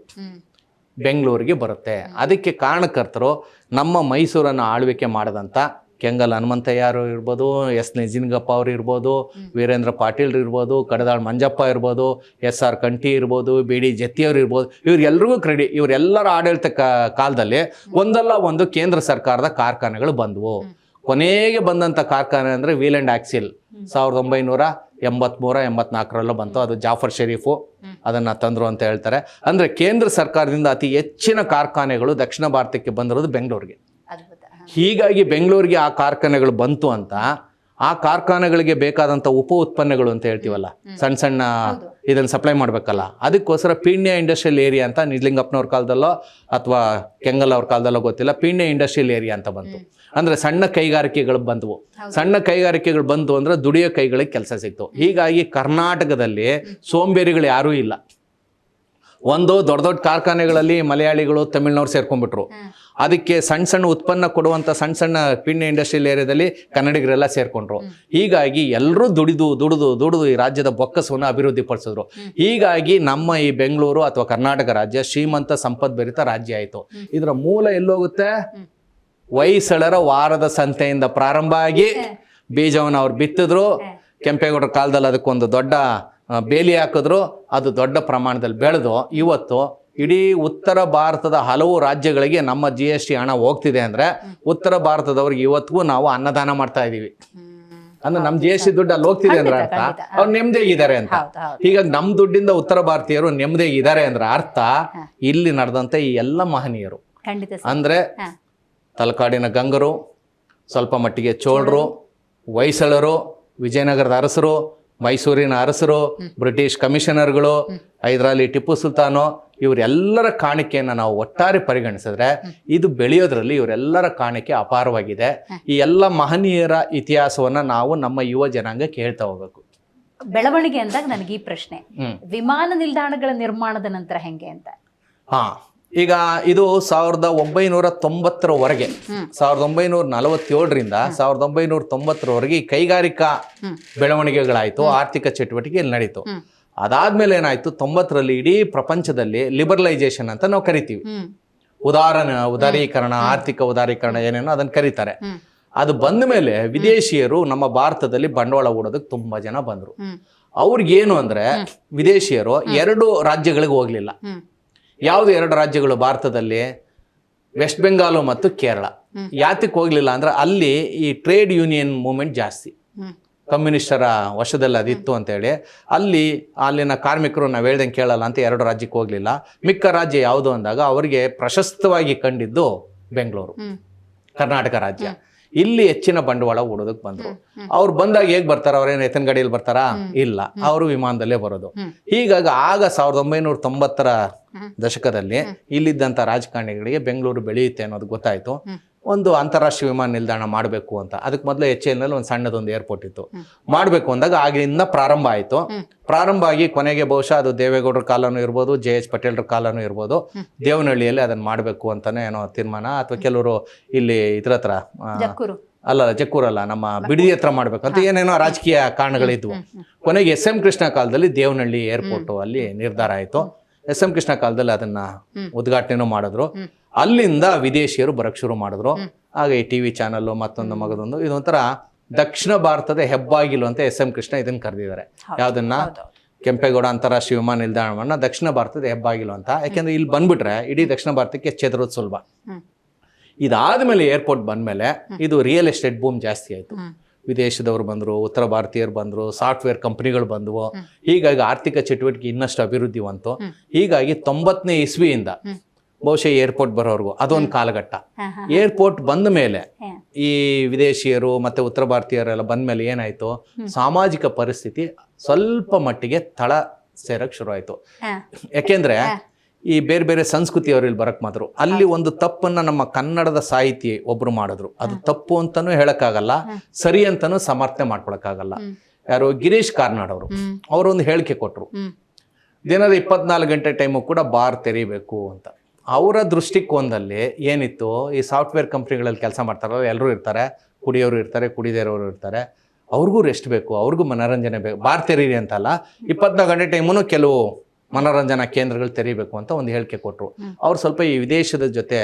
ಬೆಂಗಳೂರಿಗೆ ಬರುತ್ತೆ. ಅದಕ್ಕೆ ಕಾರಣಕರ್ತರು ನಮ್ಮ ಮೈಸೂರನ್ನು ಆಳ್ವಿಕೆ ಮಾಡಿದಂಥ ಕೆಂಗಲ್ ಹನುಮಂತಯ್ಯರು ಇರ್ಬೋದು ಎಸ್ ನಿಜಿನ್ಗಪ್ಪ ಅವರು ಇರ್ಬೋದು ವೀರೇಂದ್ರ ಪಾಟೀಲ್ ಇರ್ಬೋದು ಕಡದಾಳ್ ಮಂಜಪ್ಪ ಇರ್ಬೋದು ಎಸ್ ಆರ್ ಕಂಠಿ ಇರ್ಬೋದು ಬಿ ಡಿ ಜತ್ತಿಯವ್ರು ಇರ್ಬೋದು ಇವ್ರಿಗೆಲ್ರಿಗೂ ಕ್ರೆಡಿ ಇವರೆಲ್ಲರ ಆಡಳಿತ ಕಾ- ಕಾಲದಲ್ಲಿ ಒಂದಲ್ಲ ಒಂದು ಕೇಂದ್ರ ಸರ್ಕಾರದ ಕಾರ್ಖಾನೆಗಳು ಬಂದವು. ಕೊನೆಗೆ ಬಂದಂಥ ಕಾರ್ಖಾನೆ ಅಂದರೆ ವೀಲ್ ಆ್ಯಂಡ್ ಆಕ್ಸಿಲ್ ಸಾವಿರದ ಒಂಬೈನೂರ ಎಂಬತ್ಮೂರ ಎಂಬತ್ನಾಲ್ಕರಲ್ಲೂ ಬಂತು. ಅದು ಜಾಫರ್ ಶರೀಫು. ಅದನ್ನು ತಂದರು ಅಂತ ಹೇಳ್ತಾರೆ. ಅಂದರೆ ಕೇಂದ್ರ ಸರ್ಕಾರದಿಂದ ಅತಿ ಹೆಚ್ಚಿನ ಕಾರ್ಖಾನೆಗಳು ದಕ್ಷಿಣ ಭಾರತಕ್ಕೆ ಬಂದಿರೋದು ಬೆಂಗಳೂರಿಗೆ. ಹೀಗಾಗಿ ಬೆಂಗಳೂರಿಗೆ ಆ ಕಾರ್ಖಾನೆಗಳು ಬಂತು ಅಂತ ಆ ಕಾರ್ಖಾನೆಗಳಿಗೆ ಬೇಕಾದಂಥ ಉಪ ಉತ್ಪನ್ನಗಳು ಅಂತ ಹೇಳ್ತೀವಲ್ಲ ಸಣ್ಣ ಸಣ್ಣ ಇದನ್ನು ಸಪ್ಲೈ ಮಾಡಬೇಕಲ್ಲ ಅದಕ್ಕೋಸ್ಕರ ಪೀಣ್ಯ ಇಂಡಸ್ಟ್ರಿಯಲ್ ಏರಿಯಾ ಅಂತ ನಿಜಲಿಂಗಪ್ಪನವ್ರ ಕಾಲದಲ್ಲೋ ಅಥವಾ ಕೆಂಗಲ್ ಅವ್ರ ಕಾಲದಲ್ಲೋ ಗೊತ್ತಿಲ್ಲ ಪೀಣ್ಯ ಇಂಡಸ್ಟ್ರಿಯಲ್ ಏರಿಯಾ ಅಂತ ಬಂತು. ಅಂದರೆ ಸಣ್ಣ ಕೈಗಾರಿಕೆಗಳು ಬಂದವು. ಸಣ್ಣ ಕೈಗಾರಿಕೆಗಳು ಬಂತು ಅಂದರೆ ದುಡಿಯೋ ಕೈಗಳಿಗೆ ಕೆಲಸ ಸಿಕ್ತು. ಹೀಗಾಗಿ ಕರ್ನಾಟಕದಲ್ಲಿ ಸೋಂಬೇರಿಗಳು ಯಾರೂ ಇಲ್ಲ. ಒಂದು ದೊಡ್ಡ ದೊಡ್ಡ ಕಾರ್ಖಾನೆಗಳಲ್ಲಿ ಮಲಯಾಳಿಗಳು ತಮಿಳ್ನವ್ರು ಸೇರ್ಕೊಂಡ್ಬಿಟ್ರು. ಅದಕ್ಕೆ ಸಣ್ಣ ಸಣ್ಣ ಉತ್ಪನ್ನ ಕೊಡುವಂಥ ಸಣ್ಣ ಸಣ್ಣ ಪಿಣ್ಯ ಇಂಡಸ್ಟ್ರಿಯಲ್ ಏರಿಯಾದಲ್ಲಿ ಕನ್ನಡಿಗರೆಲ್ಲ ಸೇರ್ಕೊಂಡ್ರು. ಹೀಗಾಗಿ ಎಲ್ಲರೂ ದುಡಿದು ದುಡಿದು ದುಡಿದು ಈ ರಾಜ್ಯದ ಬೊಕ್ಕಸವನ್ನು ಅಭಿವೃದ್ಧಿ ಪಡಿಸಿದ್ರು. ಹೀಗಾಗಿ ನಮ್ಮ ಈ ಬೆಂಗಳೂರು ಅಥವಾ ಕರ್ನಾಟಕ ರಾಜ್ಯ ಶ್ರೀಮಂತ ಸಂಪದ್ಭರಿತ ರಾಜ್ಯ ಆಯಿತು. ಇದರ ಮೂಲ ಎಲ್ಲೋಗುತ್ತೆ? ಹೊಯ್ಸಳರ ವಾರದ ಸಂತೆಯಿಂದ ಪ್ರಾರಂಭ ಆಗಿ ಬೀಜವನ್ನು ಅವ್ರು ಬಿತ್ತಿದ್ರು. ಕೆಂಪೇಗೌಡರ ಕಾಲದಲ್ಲಿ ಅದಕ್ಕೊಂದು ದೊಡ್ಡ ಬೇಲಿ ಹಾಕಿದ್ರು ಅದು ದೊಡ್ಡ ಪ್ರಮಾಣದಲ್ಲಿ ಬೆಳೆದು ಇವತ್ತು ಇಡೀ ಉತ್ತರ ಭಾರತದ ಹಲವು ರಾಜ್ಯಗಳಿಗೆ ನಮ್ಮ ಜಿ ಎಸ್ ಟಿ ಹಣ ಹೋಗ್ತಿದೆ ಅಂದ್ರೆ ಉತ್ತರ ಭಾರತದವ್ರಿಗೆ ಇವತ್ತಿಗೂ ನಾವು ಅನ್ನದಾನ ಮಾಡ್ತಾ ಇದೀವಿ. ಅಂದ್ರೆ ನಮ್ ಜಿ ಎಸ್ ಟಿ ದುಡ್ಡು ಅಲ್ಲಿ ಹೋಗ್ತಿದೆ ಅಂದ್ರೆ ಅರ್ಥ? ಅವ್ರು ಇದ್ದಾರೆ ಅಂತ. ಹೀಗಾಗಿ ನಮ್ಮ ದುಡ್ಡಿಂದ ಉತ್ತರ ಭಾರತೀಯರು ನೆಮ್ಮದಿಯಾಗಿದ್ದಾರೆ ಅಂದ್ರೆ ಅರ್ಥ? ಇಲ್ಲಿ ನಡೆದಂತ ಈ ಎಲ್ಲ ಮಹನೀಯರು. ಅಂದ್ರೆ. ತಲಕಾಡಿನ ಗಂಗರು ಸ್ವಲ್ಪ ಮಟ್ಟಿಗೆ ಚೋಳರು. ಹೊಯ್ಸಳರು ವಿಜಯನಗರದ ಅರಸರು ಮೈಸೂರಿನ ಅರಸರು ಬ್ರಿಟಿಷ್ ಕಮಿಷನರ್ಗಳು ಹೈದರಾಲಿ ಟಿಪ್ಪು ಸುಲ್ತಾನು ಇವರೆಲ್ಲರ ಕಾಣಿಕೆಯನ್ನು ನಾವು ಒಟ್ಟಾರೆ ಪರಿಗಣಿಸಿದ್ರೆ ಇದು ಬೆಳೆಯೋದ್ರಲ್ಲಿ ಇವರೆಲ್ಲರ ಕಾಣಿಕೆ ಅಪಾರವಾಗಿದೆ. ಈ ಎಲ್ಲ ಮಹನೀಯರ ಇತಿಹಾಸವನ್ನ ನಾವು ನಮ್ಮ ಯುವ ಜನಾಂಗಕ್ಕೆ ಹೇಳ್ತಾ ಹೋಗಬೇಕು. ಬೆಳವಣಿಗೆ ಅಂದಾಗ ನನಗೆ ಈ ಪ್ರಶ್ನೆ. ವಿಮಾನ ನಿಲ್ದಾಣಗಳ ನಿರ್ಮಾಣದ ನಂತರ ಹೆಂಗೆ ಅಂತ? ಹಾ. ಈಗ ಇದು ಸಾವಿರದ ಒಂಬೈನೂರ ತೊಂಬತ್ತರವರೆಗೆ. ಸಾವಿರದ ಒಂಬೈನೂರ ನಲವತ್ತೇಳರಿಂದ ಸಾವಿರದ ಒಂಬೈನೂರ ತೊಂಬತ್ತರವರೆಗೆ ಈ ಕೈಗಾರಿಕಾ. ಬೆಳವಣಿಗೆಗಳಾಯಿತು ಆರ್ಥಿಕ ಚಟುವಟಿಕೆ ಇಲ್ಲಿ ನಡೀತು. ಅದಾದ್ಮೇಲೆ ಏನಾಯ್ತು ತೊಂಬತ್ತರಲ್ಲಿ ಇಡೀ ಪ್ರಪಂಚದಲ್ಲಿ ಲಿಬರಲೈಸೇಷನ್ ಅಂತ ನಾವು ಕರಿತೀವಿ. ಉದಾಹರಣೆ ಉದಾರೀಕರಣ ಆರ್ಥಿಕ ಉದಾರೀಕರಣ ಏನೇನೋ ಅದನ್ನ ಕರೀತಾರೆ. ಅದು ಬಂದ ಮೇಲೆ ವಿದೇಶಿಯರು ನಮ್ಮ ಭಾರತದಲ್ಲಿ ಬಂಡವಾಳ ಹೂಡೋದಕ್ಕೆ ತುಂಬಾ ಜನ ಬಂದ್ರು. ಅವ್ರಿಗೇನು ಅಂದ್ರೆ ವಿದೇಶಿಯರು ಎರಡು ರಾಜ್ಯಗಳಿಗೆ ಹೋಗ್ಲಿಲ್ಲ. ಯಾವುದು ಎರಡು ರಾಜ್ಯಗಳು ಭಾರತದಲ್ಲಿ? ವೆಸ್ಟ್ ಬೆಂಗಾಲು ಮತ್ತು ಕೇರಳ. ಯಾತಕ್ಕೆ ಹೋಗ್ಲಿಲ್ಲ ಅಂದ್ರೆ ಅಲ್ಲಿ ಈ ಟ್ರೇಡ್ ಯೂನಿಯನ್ ಮೂವ್ಮೆಂಟ್ ಜಾಸ್ತಿ. ಕಮ್ಯುನಿಸ್ಟರ ವಶದಲ್ಲಿ ಅದಿತ್ತು ಅಂತೇಳಿ. ಅಲ್ಲಿ ಅಲ್ಲಿನ ಕಾರ್ಮಿಕರು ನಾವು ಹೇಳ್ದಂಗೆ ಕೇಳಲ್ಲ ಅಂತ ಎರಡು ರಾಜ್ಯಕ್ಕೆ ಹೋಗ್ಲಿಲ್ಲ. ಮಿಕ್ಕ ರಾಜ್ಯ ಯಾವುದು ಅಂದಾಗ ಅವರಿಗೆ ಪ್ರಶಸ್ತವಾಗಿ ಕಂಡಿದ್ದು ಬೆಂಗಳೂರು. ಕರ್ನಾಟಕ ರಾಜ್ಯ. ಇಲ್ಲಿ ಹೆಚ್ಚಿನ ಬಂಡವಾಳ ಹೂಡೋದಕ್ಕೆ ಬಂದರು. ಅವ್ರು ಬಂದಾಗ ಹೇಗೆ ಬರ್ತಾರ ಅವ್ರೇನು ಎತ್ತಿನ ಗಾಡಿಯಲ್ಲಿ ಬರ್ತಾರಾ ಇಲ್ಲ ಅವರು ವಿಮಾನದಲ್ಲೇ ಬರೋದು. ಹೀಗಾಗಿ ಆಗ ಸಾವಿರದ ಒಂಬೈನೂರ ತೊಂಬತ್ತರ. ದಶಕದಲ್ಲಿ ಇಲ್ಲಿದ್ದಂಥ ರಾಜಕಾರಣಿಗಳಿಗೆ ಬೆಂಗಳೂರು ಬೆಳೆಯುತ್ತೆ ಅನ್ನೋದು ಗೊತ್ತಾಯ್ತು. ಒಂದು ಅಂತಾರಾಷ್ಟ್ರೀಯ ವಿಮಾನ ನಿಲ್ದಾಣ ಮಾಡಬೇಕು ಅಂತ. ಅದಕ್ಕೆ ಮೊದಲು ಎಚ್ ಎಲ್ನಲ್ಲಿ ಒಂದು ಸಣ್ಣದೊಂದು ಏರ್ಪೋರ್ಟ್ ಇತ್ತು. ಮಾಡಬೇಕು ಅಂದಾಗ ಆಗಿನಿಂದ ಪ್ರಾರಂಭ ಆಯಿತು. ಪ್ರಾರಂಭ ಆಗಿ ಕೊನೆಗೆ ಬಹುಶಃ ಅದು ದೇವೇಗೌಡರ ಕಾಲನೂ ಇರ್ಬೋದು ಜೆ ಎಚ್ ಪಟೇಲ್ರ ಕಾಲನೂ ಇರ್ಬೋದು. ದೇವನಹಳ್ಳಿಯಲ್ಲಿ ಅದನ್ನು ಮಾಡಬೇಕು ಅಂತಾನೆ ಏನೋ ತೀರ್ಮಾನ. ಅಥವಾ ಕೆಲವರು ಇಲ್ಲಿ ಇದ್ರ ಹತ್ರ ಅಲ್ಲ ಜಕ್ಕೂರಲ್ಲ ನಮ್ಮ ಬಿಡಿ ಹತ್ರ ಮಾಡ್ಬೇಕಂತ ಅಂತ ಏನೇನೋ ರಾಜಕೀಯ ಕಾರಣಗಳಿದ್ವು. ಕೊನೆಗೆ ಎಸ್ ಎಂ ಕೃಷ್ಣ ಕಾಲದಲ್ಲಿ ದೇವನಹಳ್ಳಿ ಏರ್ಪೋರ್ಟ್ ಅಲ್ಲಿ ನಿರ್ಧಾರ ಆಯಿತು. ಎಸ್ ಎಂ ಕೃಷ್ಣ ಕಾಲದಲ್ಲಿ ಅದನ್ನ ಉದ್ಘಾಟನೆನೂ ಉದ್ಘಾಟನೆ ಮಾಡಿದ್ರು. ಅಲ್ಲಿಂದ ವಿದೇಶಿಯರು ಬರಕ್ ಶುರು ಮಾಡಿದ್ರು. ಹಾಗೆ ಆಗ ಈ ಟಿವಿ ಚಾನಲ್ ಮತ್ತೊಂದು ಮಗದೊಂದು ಇದೊಂಥರ ದಕ್ಷಿಣ ಭಾರತದ ಹೆಬ್ಬಾಗಿಲು ಅಂತ ಎಸ್ ಎಂ ಕೃಷ್ಣ ಇದನ್ನ ಕರೆದಿದ್ದಾರೆ. ಯಾವುದನ್ನ? ಕೆಂಪೇಗೌಡ ಅಂತಾರಾಷ್ಟ್ರೀಯ ವಿಮಾನ ನಿಲ್ದಾಣವನ್ನ ದಕ್ಷಿಣ ಭಾರತದ ಹೆಬ್ಬಾಗಿಲು ಅಂತ. ಯಾಕೆಂದ್ರೆ ಇಲ್ಲಿ ಬಂದ್ಬಿಟ್ರೆ ಇಡೀ ದಕ್ಷಿಣ ಭಾರತಕ್ಕೆ ಚೆದರೋದು ಸುಲಭ. ಇದಾದ್ಮೇಲೆ ಏರ್ಪೋರ್ಟ್ ಬಂದ್ಮೇಲೆ ಇದು ರಿಯಲ್ ಎಸ್ಟೇಟ್ ಬೂಮ್ ಜಾಸ್ತಿ ಆಯ್ತು. ವಿದೇಶದವರು ಬಂದರು ಉತ್ತರ ಭಾರತೀಯರು ಬಂದರು ಸಾಫ್ಟ್ವೇರ್ ಕಂಪನಿಗಳು ಬಂದವು. ಹೀಗಾಗಿ ಆರ್ಥಿಕ ಚಟುವಟಿಕೆ ಇನ್ನಷ್ಟು ಅಭಿವೃದ್ಧಿ ಬಂತು ಹೀಗಾಗಿ ತೊಂಬತ್ತನೇ ಇಸ್ವಿಯಿಂದ. ಬಹುಶಃ ಏರ್ಪೋರ್ಟ್ ಬರೋರ್ಗು. ಅದೊಂದು ಕಾಲಘಟ್ಟ. ಏರ್ಪೋರ್ಟ್ ಬಂದ ಮೇಲೆ ಈ ವಿದೇಶಿಯರು ಮತ್ತೆ ಉತ್ತರ ಭಾರತೀಯರೆಲ್ಲ ಬಂದ ಮೇಲೆ ಏನಾಯ್ತು? ಸಾಮಾಜಿಕ ಪರಿಸ್ಥಿತಿ ಸ್ವಲ್ಪ ಮಟ್ಟಿಗೆ ತಳ ಸೇರಕ್ ಶುರು ಆಯ್ತು ಯಾಕೆಂದ್ರೆ ಈ ಬೇರೆ ಬೇರೆ ಸಂಸ್ಕೃತಿಯವರು ಇಲ್ಲಿ ಬರಕ್ ಮಾತ್ರ. ಅಲ್ಲಿ ಒಂದು ತಪ್ಪನ್ನ ನಮ್ಮ ಕನ್ನಡದ ಸಾಹಿತಿ ಒಬ್ರು ಮಾಡಿದ್ರು. ಅದು ತಪ್ಪು ಅಂತಾನೂ ಹೇಳಕ್ಕಾಗಲ್ಲ ಸರಿ ಅಂತಾನೂ ಸಮರ್ಥನೆ ಮಾಡ್ಕೊಳಕ್ಕಾಗಲ್ಲ. ಯಾರು? ಗಿರೀಶ್ ಕಾರ್ನಾಡ್ ಅವರು. ಅವರು ಒಂದು ಹೇಳಿಕೆ ಕೊಟ್ರು. ದಿನದ ಇಪ್ಪತ್ನಾಲ್ಕು ಗಂಟೆ ಟೈಮು ಕೂಡ ಬಾರ್ ತೆರೀಬೇಕು ಅಂತ. ಅವರ ದೃಷ್ಟಿಕೋನದಲ್ಲಿ ಏನಿತ್ತು ಈ ಸಾಫ್ಟ್ವೇರ್ ಕಂಪ್ನಿಗಳಲ್ಲಿ ಕೆಲಸ ಮಾಡ್ತಾರಲ್ಲ ಎಲ್ಲರೂ ಇರ್ತಾರೆ ಕುಡಿಯೋರು ಇರ್ತಾರೆ ಕುಡಿದೇರೋರು ಇರ್ತಾರೆ ಅವ್ರಿಗೂ ರೆಸ್ಟ್ ಬೇಕು ಅವ್ರಿಗೂ ಮನೋರಂಜನೆ ಬೇಕು. ಬಾರ್ ತೆರೀರಿ ಅಂತಲ್ಲ ಇಪ್ಪತ್ನಾಲ್ಕು ಗಂಟೆ ಟೈಮೂ ಕೆಲವು ಮನೋರಂಜನಾ ಕೇಂದ್ರಗಳು ತೆರೀಬೇಕು ಅಂತ ಒಂದು ಹೇಳಿಕೆ ಕೊಟ್ಟರು. ಅವ್ರು ಸ್ವಲ್ಪ ಈ ವಿದೇಶದ ಜೊತೆ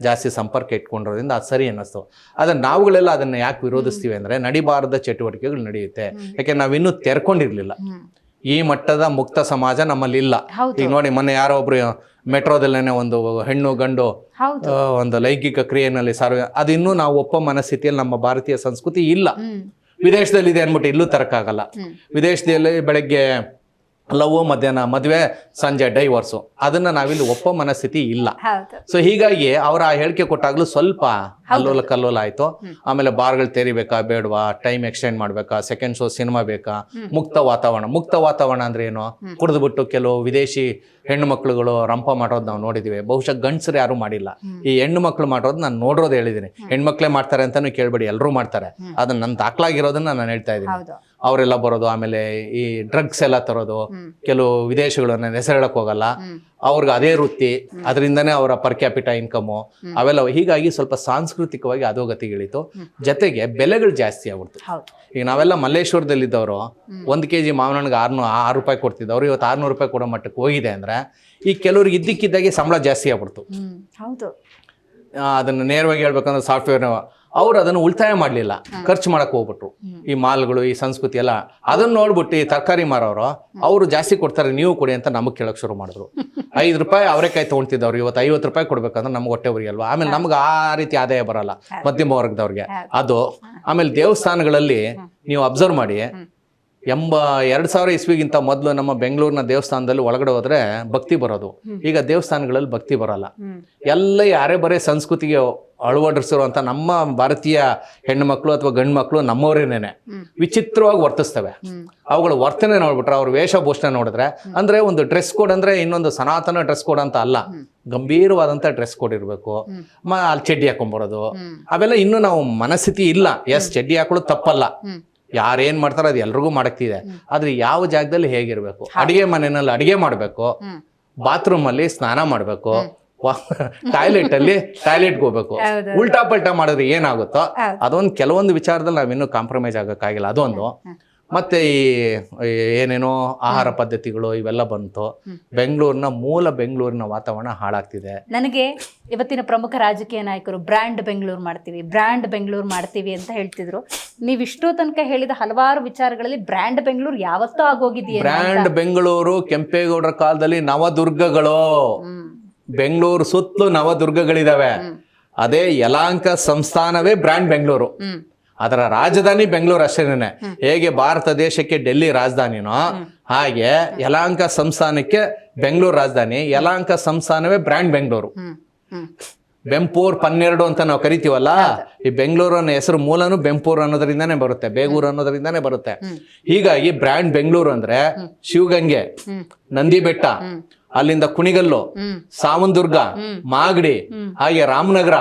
ಜಾಸ್ತಿ ಸಂಪರ್ಕ ಇಟ್ಕೊಂಡಿರೋದ್ರಿಂದ ಅದು ಸರಿ ಅನ್ನಿಸ್ತು. ಆದರೆ ನಾವುಗಳೆಲ್ಲ ಅದನ್ನ ಯಾಕೆ ವಿರೋಧಿಸ್ತೀವಿ ಅಂದ್ರೆ ನಡಿಬಾರದ ಚಟುವಟಿಕೆಗಳು ನಡೆಯುತ್ತೆ. ಯಾಕೆ ನಾವಿನ್ನೂ ತೆರ್ಕೊಂಡಿರಲಿಲ್ಲ. ಈ ಮಟ್ಟದ ಮುಕ್ತ ಸಮಾಜ ನಮ್ಮಲ್ಲಿ ಇಲ್ಲ ಈಗ ನೋಡಿ ಮೊನ್ನೆ ಯಾರೋ ಒಬ್ರು ಮೆಟ್ರೋದಲ್ಲೇನೆ ಒಂದು ಹೆಣ್ಣು ಗಂಡು ಒಂದು ಲೈಂಗಿಕ ಕ್ರಿಯೆನಲ್ಲಿ ಸಾರ್ವ ಅದಿನ್ನೂ ನಾವು ಒಪ್ಪ ಮನಸ್ಥಿತಿಯಲ್ಲಿ ನಮ್ಮ ಭಾರತೀಯ ಸಂಸ್ಕೃತಿ ಇಲ್ಲ. ವಿದೇಶದಲ್ಲಿ ಇದೆ ಅಂದ್ಬಿಟ್ಟು ಇಲ್ಲೂ ತರಕಾಗಲ್ಲ. ವಿದೇಶದಲ್ಲಿ ಬೆಳಗ್ಗೆ ಲವ್ ಮಧ್ಯಾಹ್ನ ಮದುವೆ ಸಂಜೆ ಡೈವರ್ಸು ಅದನ್ನ ನಾವಿಲ್ಲಿ ಒಪ್ಪ ಮನಸ್ಥಿತಿ ಇಲ್ಲ. ಸೊ ಹೀಗಾಗಿ ಅವರ ಆ ಹೇಳಿಕೆ ಕೊಟ್ಟಾಗ್ಲೂ ಸ್ವಲ್ಪ ಅಲ್ಲೋಲ ಕಲ್ಲೋಲ ಆಯ್ತು. ಆಮೇಲೆ ಬಾರ್ಗಳು ತೆರಿಬೇಕಾ ಬೇಡವಾ ಟೈಮ್ ಎಕ್ಸ್ಟೆಂಡ್ ಮಾಡ್ಬೇಕಾ ಸೆಕೆಂಡ್ ಶೋ ಸಿನಿಮಾ ಬೇಕಾ ಮುಕ್ತ ವಾತಾವರಣ. ಮುಕ್ತ ವಾತಾವರಣ ಅಂದ್ರೆ ಏನು? ಕುಡಿದ್ಬಿಟ್ಟು ಕೆಲವು ವಿದೇಶಿ ಹೆಣ್ಣು ಮಕ್ಳುಗಳು ರಂಪ ಮಾಡೋದು ನಾವು ನೋಡಿದೀವಿ. ಬಹುಶಃ ಗಂಡಸರು ಯಾರು ಮಾಡಿಲ್ಲ. ಈ ಹೆಣ್ಣು ಮಕ್ಳು ಮಾಡೋದು ನಾನು ನೋಡೋದು ಹೇಳಿದ್ದೀನಿ ಹೆಣ್ಮಕ್ಳೇ ಮಾಡ್ತಾರೆ ಅಂತಾನು ಕೇಳ್ಬೇಡಿ ಎಲ್ಲರೂ ಮಾಡ್ತಾರೆ. ಅದನ್ನ ನನ್ನ ದಾಖಲಾಗಿರೋದನ್ನ ನಾನು ಹೇಳ್ತಾ ಇದ್ದೀನಿ. ಅವರೆಲ್ಲ ಬರೋದು ಆಮೇಲೆ ಈ ಡ್ರಗ್ಸ್ ಎಲ್ಲ ತರೋದು. ಕೆಲವು ವಿದೇಶಗಳನ್ನ ಹೆಸರಿಡಕ್ ಹೋಗಲ್ಲ. ಅವ್ರಿಗೆ ಅದೇ ವೃತ್ತಿ ಅದರಿಂದನೇ ಅವರ ಪರ್ ಕ್ಯಾಪಿಟ ಇನ್ಕಮು ಅವೆಲ್ಲ ಹೀಗಾಗಿ ಸ್ವಲ್ಪ ಸಾಂಸ್ಕೃತಿಕವಾಗಿ ಅಧೋಗತಿಗಿಳಿತು. ಜೊತೆಗೆ ಬೆಲೆಗಳು ಜಾಸ್ತಿ ಆಗ್ಬಿಡ್ತು. ಈಗ ನಾವೆಲ್ಲ ಮಲ್ಲೇಶ್ವರದಲ್ಲಿದ್ದವರು ಒಂದು ಕೆ ಜಿ ಮಾವಿನ ಹಣ್ಣಿಗೆ ಆರ್ನೂ ಆರು ರೂಪಾಯಿ ಕೊಡ್ತಿದ್ದವ್ರು ಇವತ್ತು ಆರ್ನೂರು ರೂಪಾಯಿ ಕೊಡೋ ಮಟ್ಟಕ್ಕೆ ಹೋಗಿದೆ ಅಂದ್ರೆ ಈ ಕೆಲವ್ರಿಗೆ ಇದ್ದಕ್ಕಿದ್ದಾಗೆ ಸಂಬಳ ಜಾಸ್ತಿ ಆಗ್ಬಿಡ್ತು. ಅದನ್ನ ನೇರವಾಗಿ ಹೇಳ್ಬೇಕಂದ್ರೆ ಸಾಫ್ಟ್ವೇರ್ ಅವ್ರು ಅದನ್ನು ಉಳಿತಾಯ ಮಾಡಲಿಲ್ಲ. ಖರ್ಚು ಮಾಡಕ್ ಹೋಗ್ಬಿಟ್ರು. ಈ ಮಾಲ್ಗಳು ಈ ಸಂಸ್ಕೃತಿ ಎಲ್ಲ. ಅದನ್ನ ನೋಡ್ಬಿಟ್ಟು ಈ ತರಕಾರಿ ಮಾರೋರು ಅವರು ಜಾಸ್ತಿ ಕೊಡ್ತಾರೆ ನೀವು ಕೊಡಿ ಅಂತ ನಮಗೆ ಕೇಳಕ್ ಶುರು ಮಾಡಿದ್ರು. ಐದು ರೂಪಾಯಿ ಅವರೇಕಾಯಿ ತೊಗೊಳ್ತಿದ್ದವ್ರು ಇವತ್ತು ಐವತ್ತು ರೂಪಾಯಿ ಕೊಡ್ಬೇಕಂದ್ರೆ ನಮ್ಗೆ ಹೊಟ್ಟೆ ಅಲ್ವಾ? ಆಮೇಲೆ ನಮ್ಗೆ ಆ ರೀತಿ ಆದಾಯ ಬರಲ್ಲ ಮಧ್ಯಮ ವರ್ಗದವ್ರಿಗೆ. ಅದು ಆಮೇಲೆ ದೇವಸ್ಥಾನಗಳಲ್ಲಿ ನೀವು ಅಬ್ಸರ್ವ್ ಮಾಡಿ ಎಂಬ ಎರಡ್ ಸಾವಿರ ಇಸ್ವಿಗಿಂತ ಮೊದಲು ನಮ್ಮ ಬೆಂಗಳೂರಿನ ದೇವಸ್ಥಾನದಲ್ಲಿ ಒಳಗಡೆ ಹೋದ್ರೆ ಭಕ್ತಿ ಬರೋದು. ಈಗ ದೇವಸ್ಥಾನಗಳಲ್ಲಿ ಭಕ್ತಿ ಬರಲ್ಲ. ಎಲ್ಲ ಯಾರೇ ಬರೇ ಸಂಸ್ಕೃತಿಗೆ ಅಳವಡಿಸಿರುವಂತ ನಮ್ಮ ಭಾರತೀಯ ಹೆಣ್ಣು ಮಕ್ಕಳು ಅಥವಾ ಗಂಡು ಮಕ್ಕಳು ನಮ್ಮವರೇನೇನೆ ವಿಚಿತ್ರವಾಗಿ ವರ್ತಿಸ್ತವೆ. ಅವುಗಳ ವರ್ತನೆ ನೋಡ್ಬಿಟ್ರೆ ಅವ್ರ ವೇಷಭೂಷಣ ನೋಡಿದ್ರೆ ಅಂದ್ರೆ ಒಂದು ಡ್ರೆಸ್ ಕೋಡ್ ಅಂದ್ರೆ ಇನ್ನೊಂದು ಸನಾತನ ಡ್ರೆಸ್ ಕೋಡ್ ಅಂತ ಅಲ್ಲ. ಗಂಭೀರವಾದಂತ ಡ್ರೆಸ್ ಕೋಡ್ ಇರಬೇಕು. ಮ ಅಲ್ಲಿ ಚಡ್ಡಿ ಹಾಕೊಂಬರೋದು ಅವೆಲ್ಲ ಇನ್ನೂ ನಾವು ಮನಸ್ಥಿತಿ ಇಲ್ಲ. ಎಸ್ ಚಡ್ಡಿ ಹಾಕೊಳ್ಳೋದು ತಪ್ಪಲ್ಲ. ಯಾರೇನ್ ಮಾಡ್ತಾರೋ ಅದು ಎಲ್ರಿಗೂ ಮಾಡಕ್ತಿದೆ ಆದ್ರೆ ಯಾವ ಜಾಗದಲ್ಲಿ ಹೇಗಿರ್ಬೇಕು? ಅಡಿಗೆ ಮನೆಯಲ್ಲಿ ಅಡಿಗೆ ಮಾಡ್ಬೇಕು. ಬಾತ್ರೂಮ್ ಅಲ್ಲಿ ಸ್ನಾನ ಮಾಡ್ಬೇಕು. ಟಾಯ್ಲೆಟ್ ಅಲ್ಲಿ ಟಾಯ್ಲೆಟ್ ಹೋಗ್ಬೇಕು. ಉಲ್ಟಾ ಪಲ್ಟಾ ಮಾಡಿದ್ರೆ ಏನಾಗುತ್ತೋ. ಅದೊಂದು ಕೆಲವೊಂದು ವಿಚಾರದಲ್ಲಿ ನಾವಿನ್ನೂ ಕಾಂಪ್ರಮೈಸ್ ಆಗಕ್ಕಾಗಿಲ್ಲ ಅದೊಂದು. ಮತ್ತೆ ಈ ಏನೇನೋ ಆಹಾರ ಪದ್ಧತಿಗಳು ಇವೆಲ್ಲ ಬಂತು. ಬೆಂಗಳೂರಿನ ಮೂಲ ಬೆಂಗಳೂರಿನ ವಾತಾವರಣ ಹಾಳಾಗ್ತಿದೆ. ನನಗೆ ಇವತ್ತಿನ ಪ್ರಮುಖ ರಾಜಕೀಯ ನಾಯಕರು ಬ್ರ್ಯಾಂಡ್ ಬೆಂಗಳೂರು ಮಾಡ್ತೀವಿ ಬ್ರ್ಯಾಂಡ್ ಬೆಂಗಳೂರು ಮಾಡ್ತೀವಿ ಅಂತ ಹೇಳ್ತಿದ್ರು. ನೀವು ಇಷ್ಟೋ ತನಕ ಹೇಳಿದ ಹಲವಾರು ವಿಚಾರಗಳಲ್ಲಿ ಬ್ರ್ಯಾಂಡ್ ಬೆಂಗಳೂರು ಯಾವತ್ತೂ ಆಗೋಗಿದೆಯಾ ಬ್ರ್ಯಾಂಡ್ ಬೆಂಗಳೂರು ಕೆಂಪೇಗೌಡರ ಕಾಲದಲ್ಲಿ ನವದುರ್ಗಗಳು. ಬೆಂಗಳೂರು ಸುತ್ತಲೂ ನವದುರ್ಗಗಳಿದಾವೆ. ಅದೇ ಯಲಾಂಕ ಸಂಸ್ಥಾನವೇ ಬ್ರ್ಯಾಂಡ್ ಬೆಂಗಳೂರು. ಅದರ ರಾಜಧಾನಿ ಬೆಂಗಳೂರು ಅಷ್ಟೇನೆ ಹೇಗೆ ಭಾರತ ದೇಶಕ್ಕೆ ಡೆಲ್ಲಿ ರಾಜಧಾನಿನೋ ಹಾಗೆ ಯಲಾಂಕ ಸಂಸ್ಥಾನಕ್ಕೆ ಬೆಂಗಳೂರು ರಾಜಧಾನಿ ಯಲಾಂಕ ಸಂಸ್ಥಾನವೇ ಬ್ರ್ಯಾಂಡ್ ಬೆಂಗಳೂರು. ಬೆಂಪೂರ್ ಪನ್ನೆರಡು ಅಂತ ನಾವು ಕರಿತೀವಲ್ಲ, ಈ ಬೆಂಗಳೂರು ಅನ್ನೋ ಹೆಸರು ಮೂಲನು ಬೆಂಪೂರ್ ಅನ್ನೋದ್ರಿಂದಾನೇ ಬರುತ್ತೆ, ಬೇಗೂರು ಅನ್ನೋದ್ರಿಂದಾನೇ ಬರುತ್ತೆ. ಹೀಗಾಗಿ ಬ್ರ್ಯಾಂಡ್ ಬೆಂಗಳೂರು ಅಂದ್ರೆ ಶಿವಗಂಗೆ ನಂದಿ ಬೆಟ್ಟ ಅಲ್ಲಿಂದ ಕುಣಿಗಲ್ಲು ಸಾವಂದುರ್ಗ ಮಾಗಡಿ ಹಾಗೆ ರಾಮನಗರ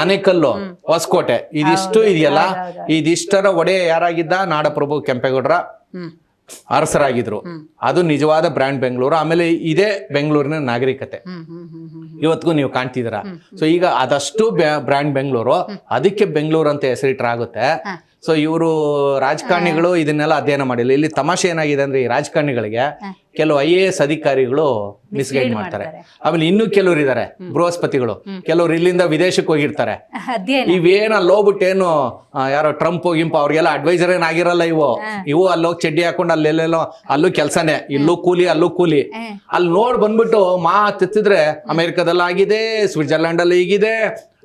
ಆನೆಕಲ್ಲು ಹೊಸಕೋಟೆ. ಇದಿಷ್ಟು ಇದೆಯಲ್ಲ? ಇದಿಷ್ಟರ ಒಡೆಯ ಯಾರಾಗಿದ್ದ? ನಾಡಪ್ರಭು ಕೆಂಪೇಗೌಡರ ಅರಸರಾಗಿದ್ರು. ಅದು ನಿಜವಾದ ಬ್ರ್ಯಾಂಡ್ ಬೆಂಗಳೂರು. ಆಮೇಲೆ ಇದೇ ಬೆಂಗಳೂರಿನ ನಾಗರಿಕತೆ. ಇವತ್ತಿಗೂ ನೀವು ಕಾಣ್ತಿದ್ದೀರಾ? ಸೊ ಈಗ ಅದಷ್ಟು ಬ್ರ್ಯಾಂಡ್ ಬೆಂಗಳೂರು. ಅದಕ್ಕೆ ಬೆಂಗಳೂರು ಅಂತ ಹೆಸರಿಟ್ರಾಗುತ್ತೆ. ಸೊ ಇವರು ರಾಜಕಾರಣಿಗಳು ಇದನ್ನೆಲ್ಲ ಅಧ್ಯಯನ ಮಾಡಿಲ್ಲ. ಇಲ್ಲಿ ತಮಾಷೆ ಏನಾಗಿದೆ ಅಂದ್ರೆ ಈ ರಾಜಕಾರಣಿಗಳಿಗೆ ಕೆಲವು ಐ ಎ ಎಸ್ ಅಧಿಕಾರಿಗಳು ಮಿಸ್ಗೈಡ್ ಮಾಡ್ತಾರೆ. ಆಮೇಲೆ ಇನ್ನೂ ಕೆಲವರು ಇದ್ದಾರೆ ಬೃಹಸ್ಪತಿಗಳು. ಕೆಲವರು ಇಲ್ಲಿಂದ ವಿದೇಶಕ್ಕೆ ಹೋಗಿರ್ತಾರೆ. ಅಧ್ಯಯನ. ಇವೇನ ಅಲ್ಲೋಗ್ಬಿಟ್ಟೇನು ಏನು ಯಾರೋ ಟ್ರಂಪ್ ಗಿಂಪ್ ಅವ್ರಿಗೆಲ್ಲ ಅಡ್ವೈಸರ್ ಏನಾಗಿರಲ್ಲ ಇವು. ಇವು ಅಲ್ಲೋಗಿ ಚಡ್ಡಿ ಹಾಕೊಂಡು ಅಲ್ಲೆಲ್ಲೆಲ್ಲೋ ಅಲ್ಲೂ ಕೆಲಸನೇ. ಇಲ್ಲೂ ಕೂಲಿ ಅಲ್ಲೂ ಕೂಲಿ. ಅಲ್ಲಿ ನೋಡ್ ಬಂದ್ಬಿಟ್ಟು ಮಾತಿತ್ತಿದ್ರೆ ಅಮೆರಿಕದಲ್ಲಿ ಆಗಿದೆ ಸ್ವಿಟ್ಜರ್ಲೆಂಡ್ ಅಲ್ಲಿ ಹೀಗಿದೆ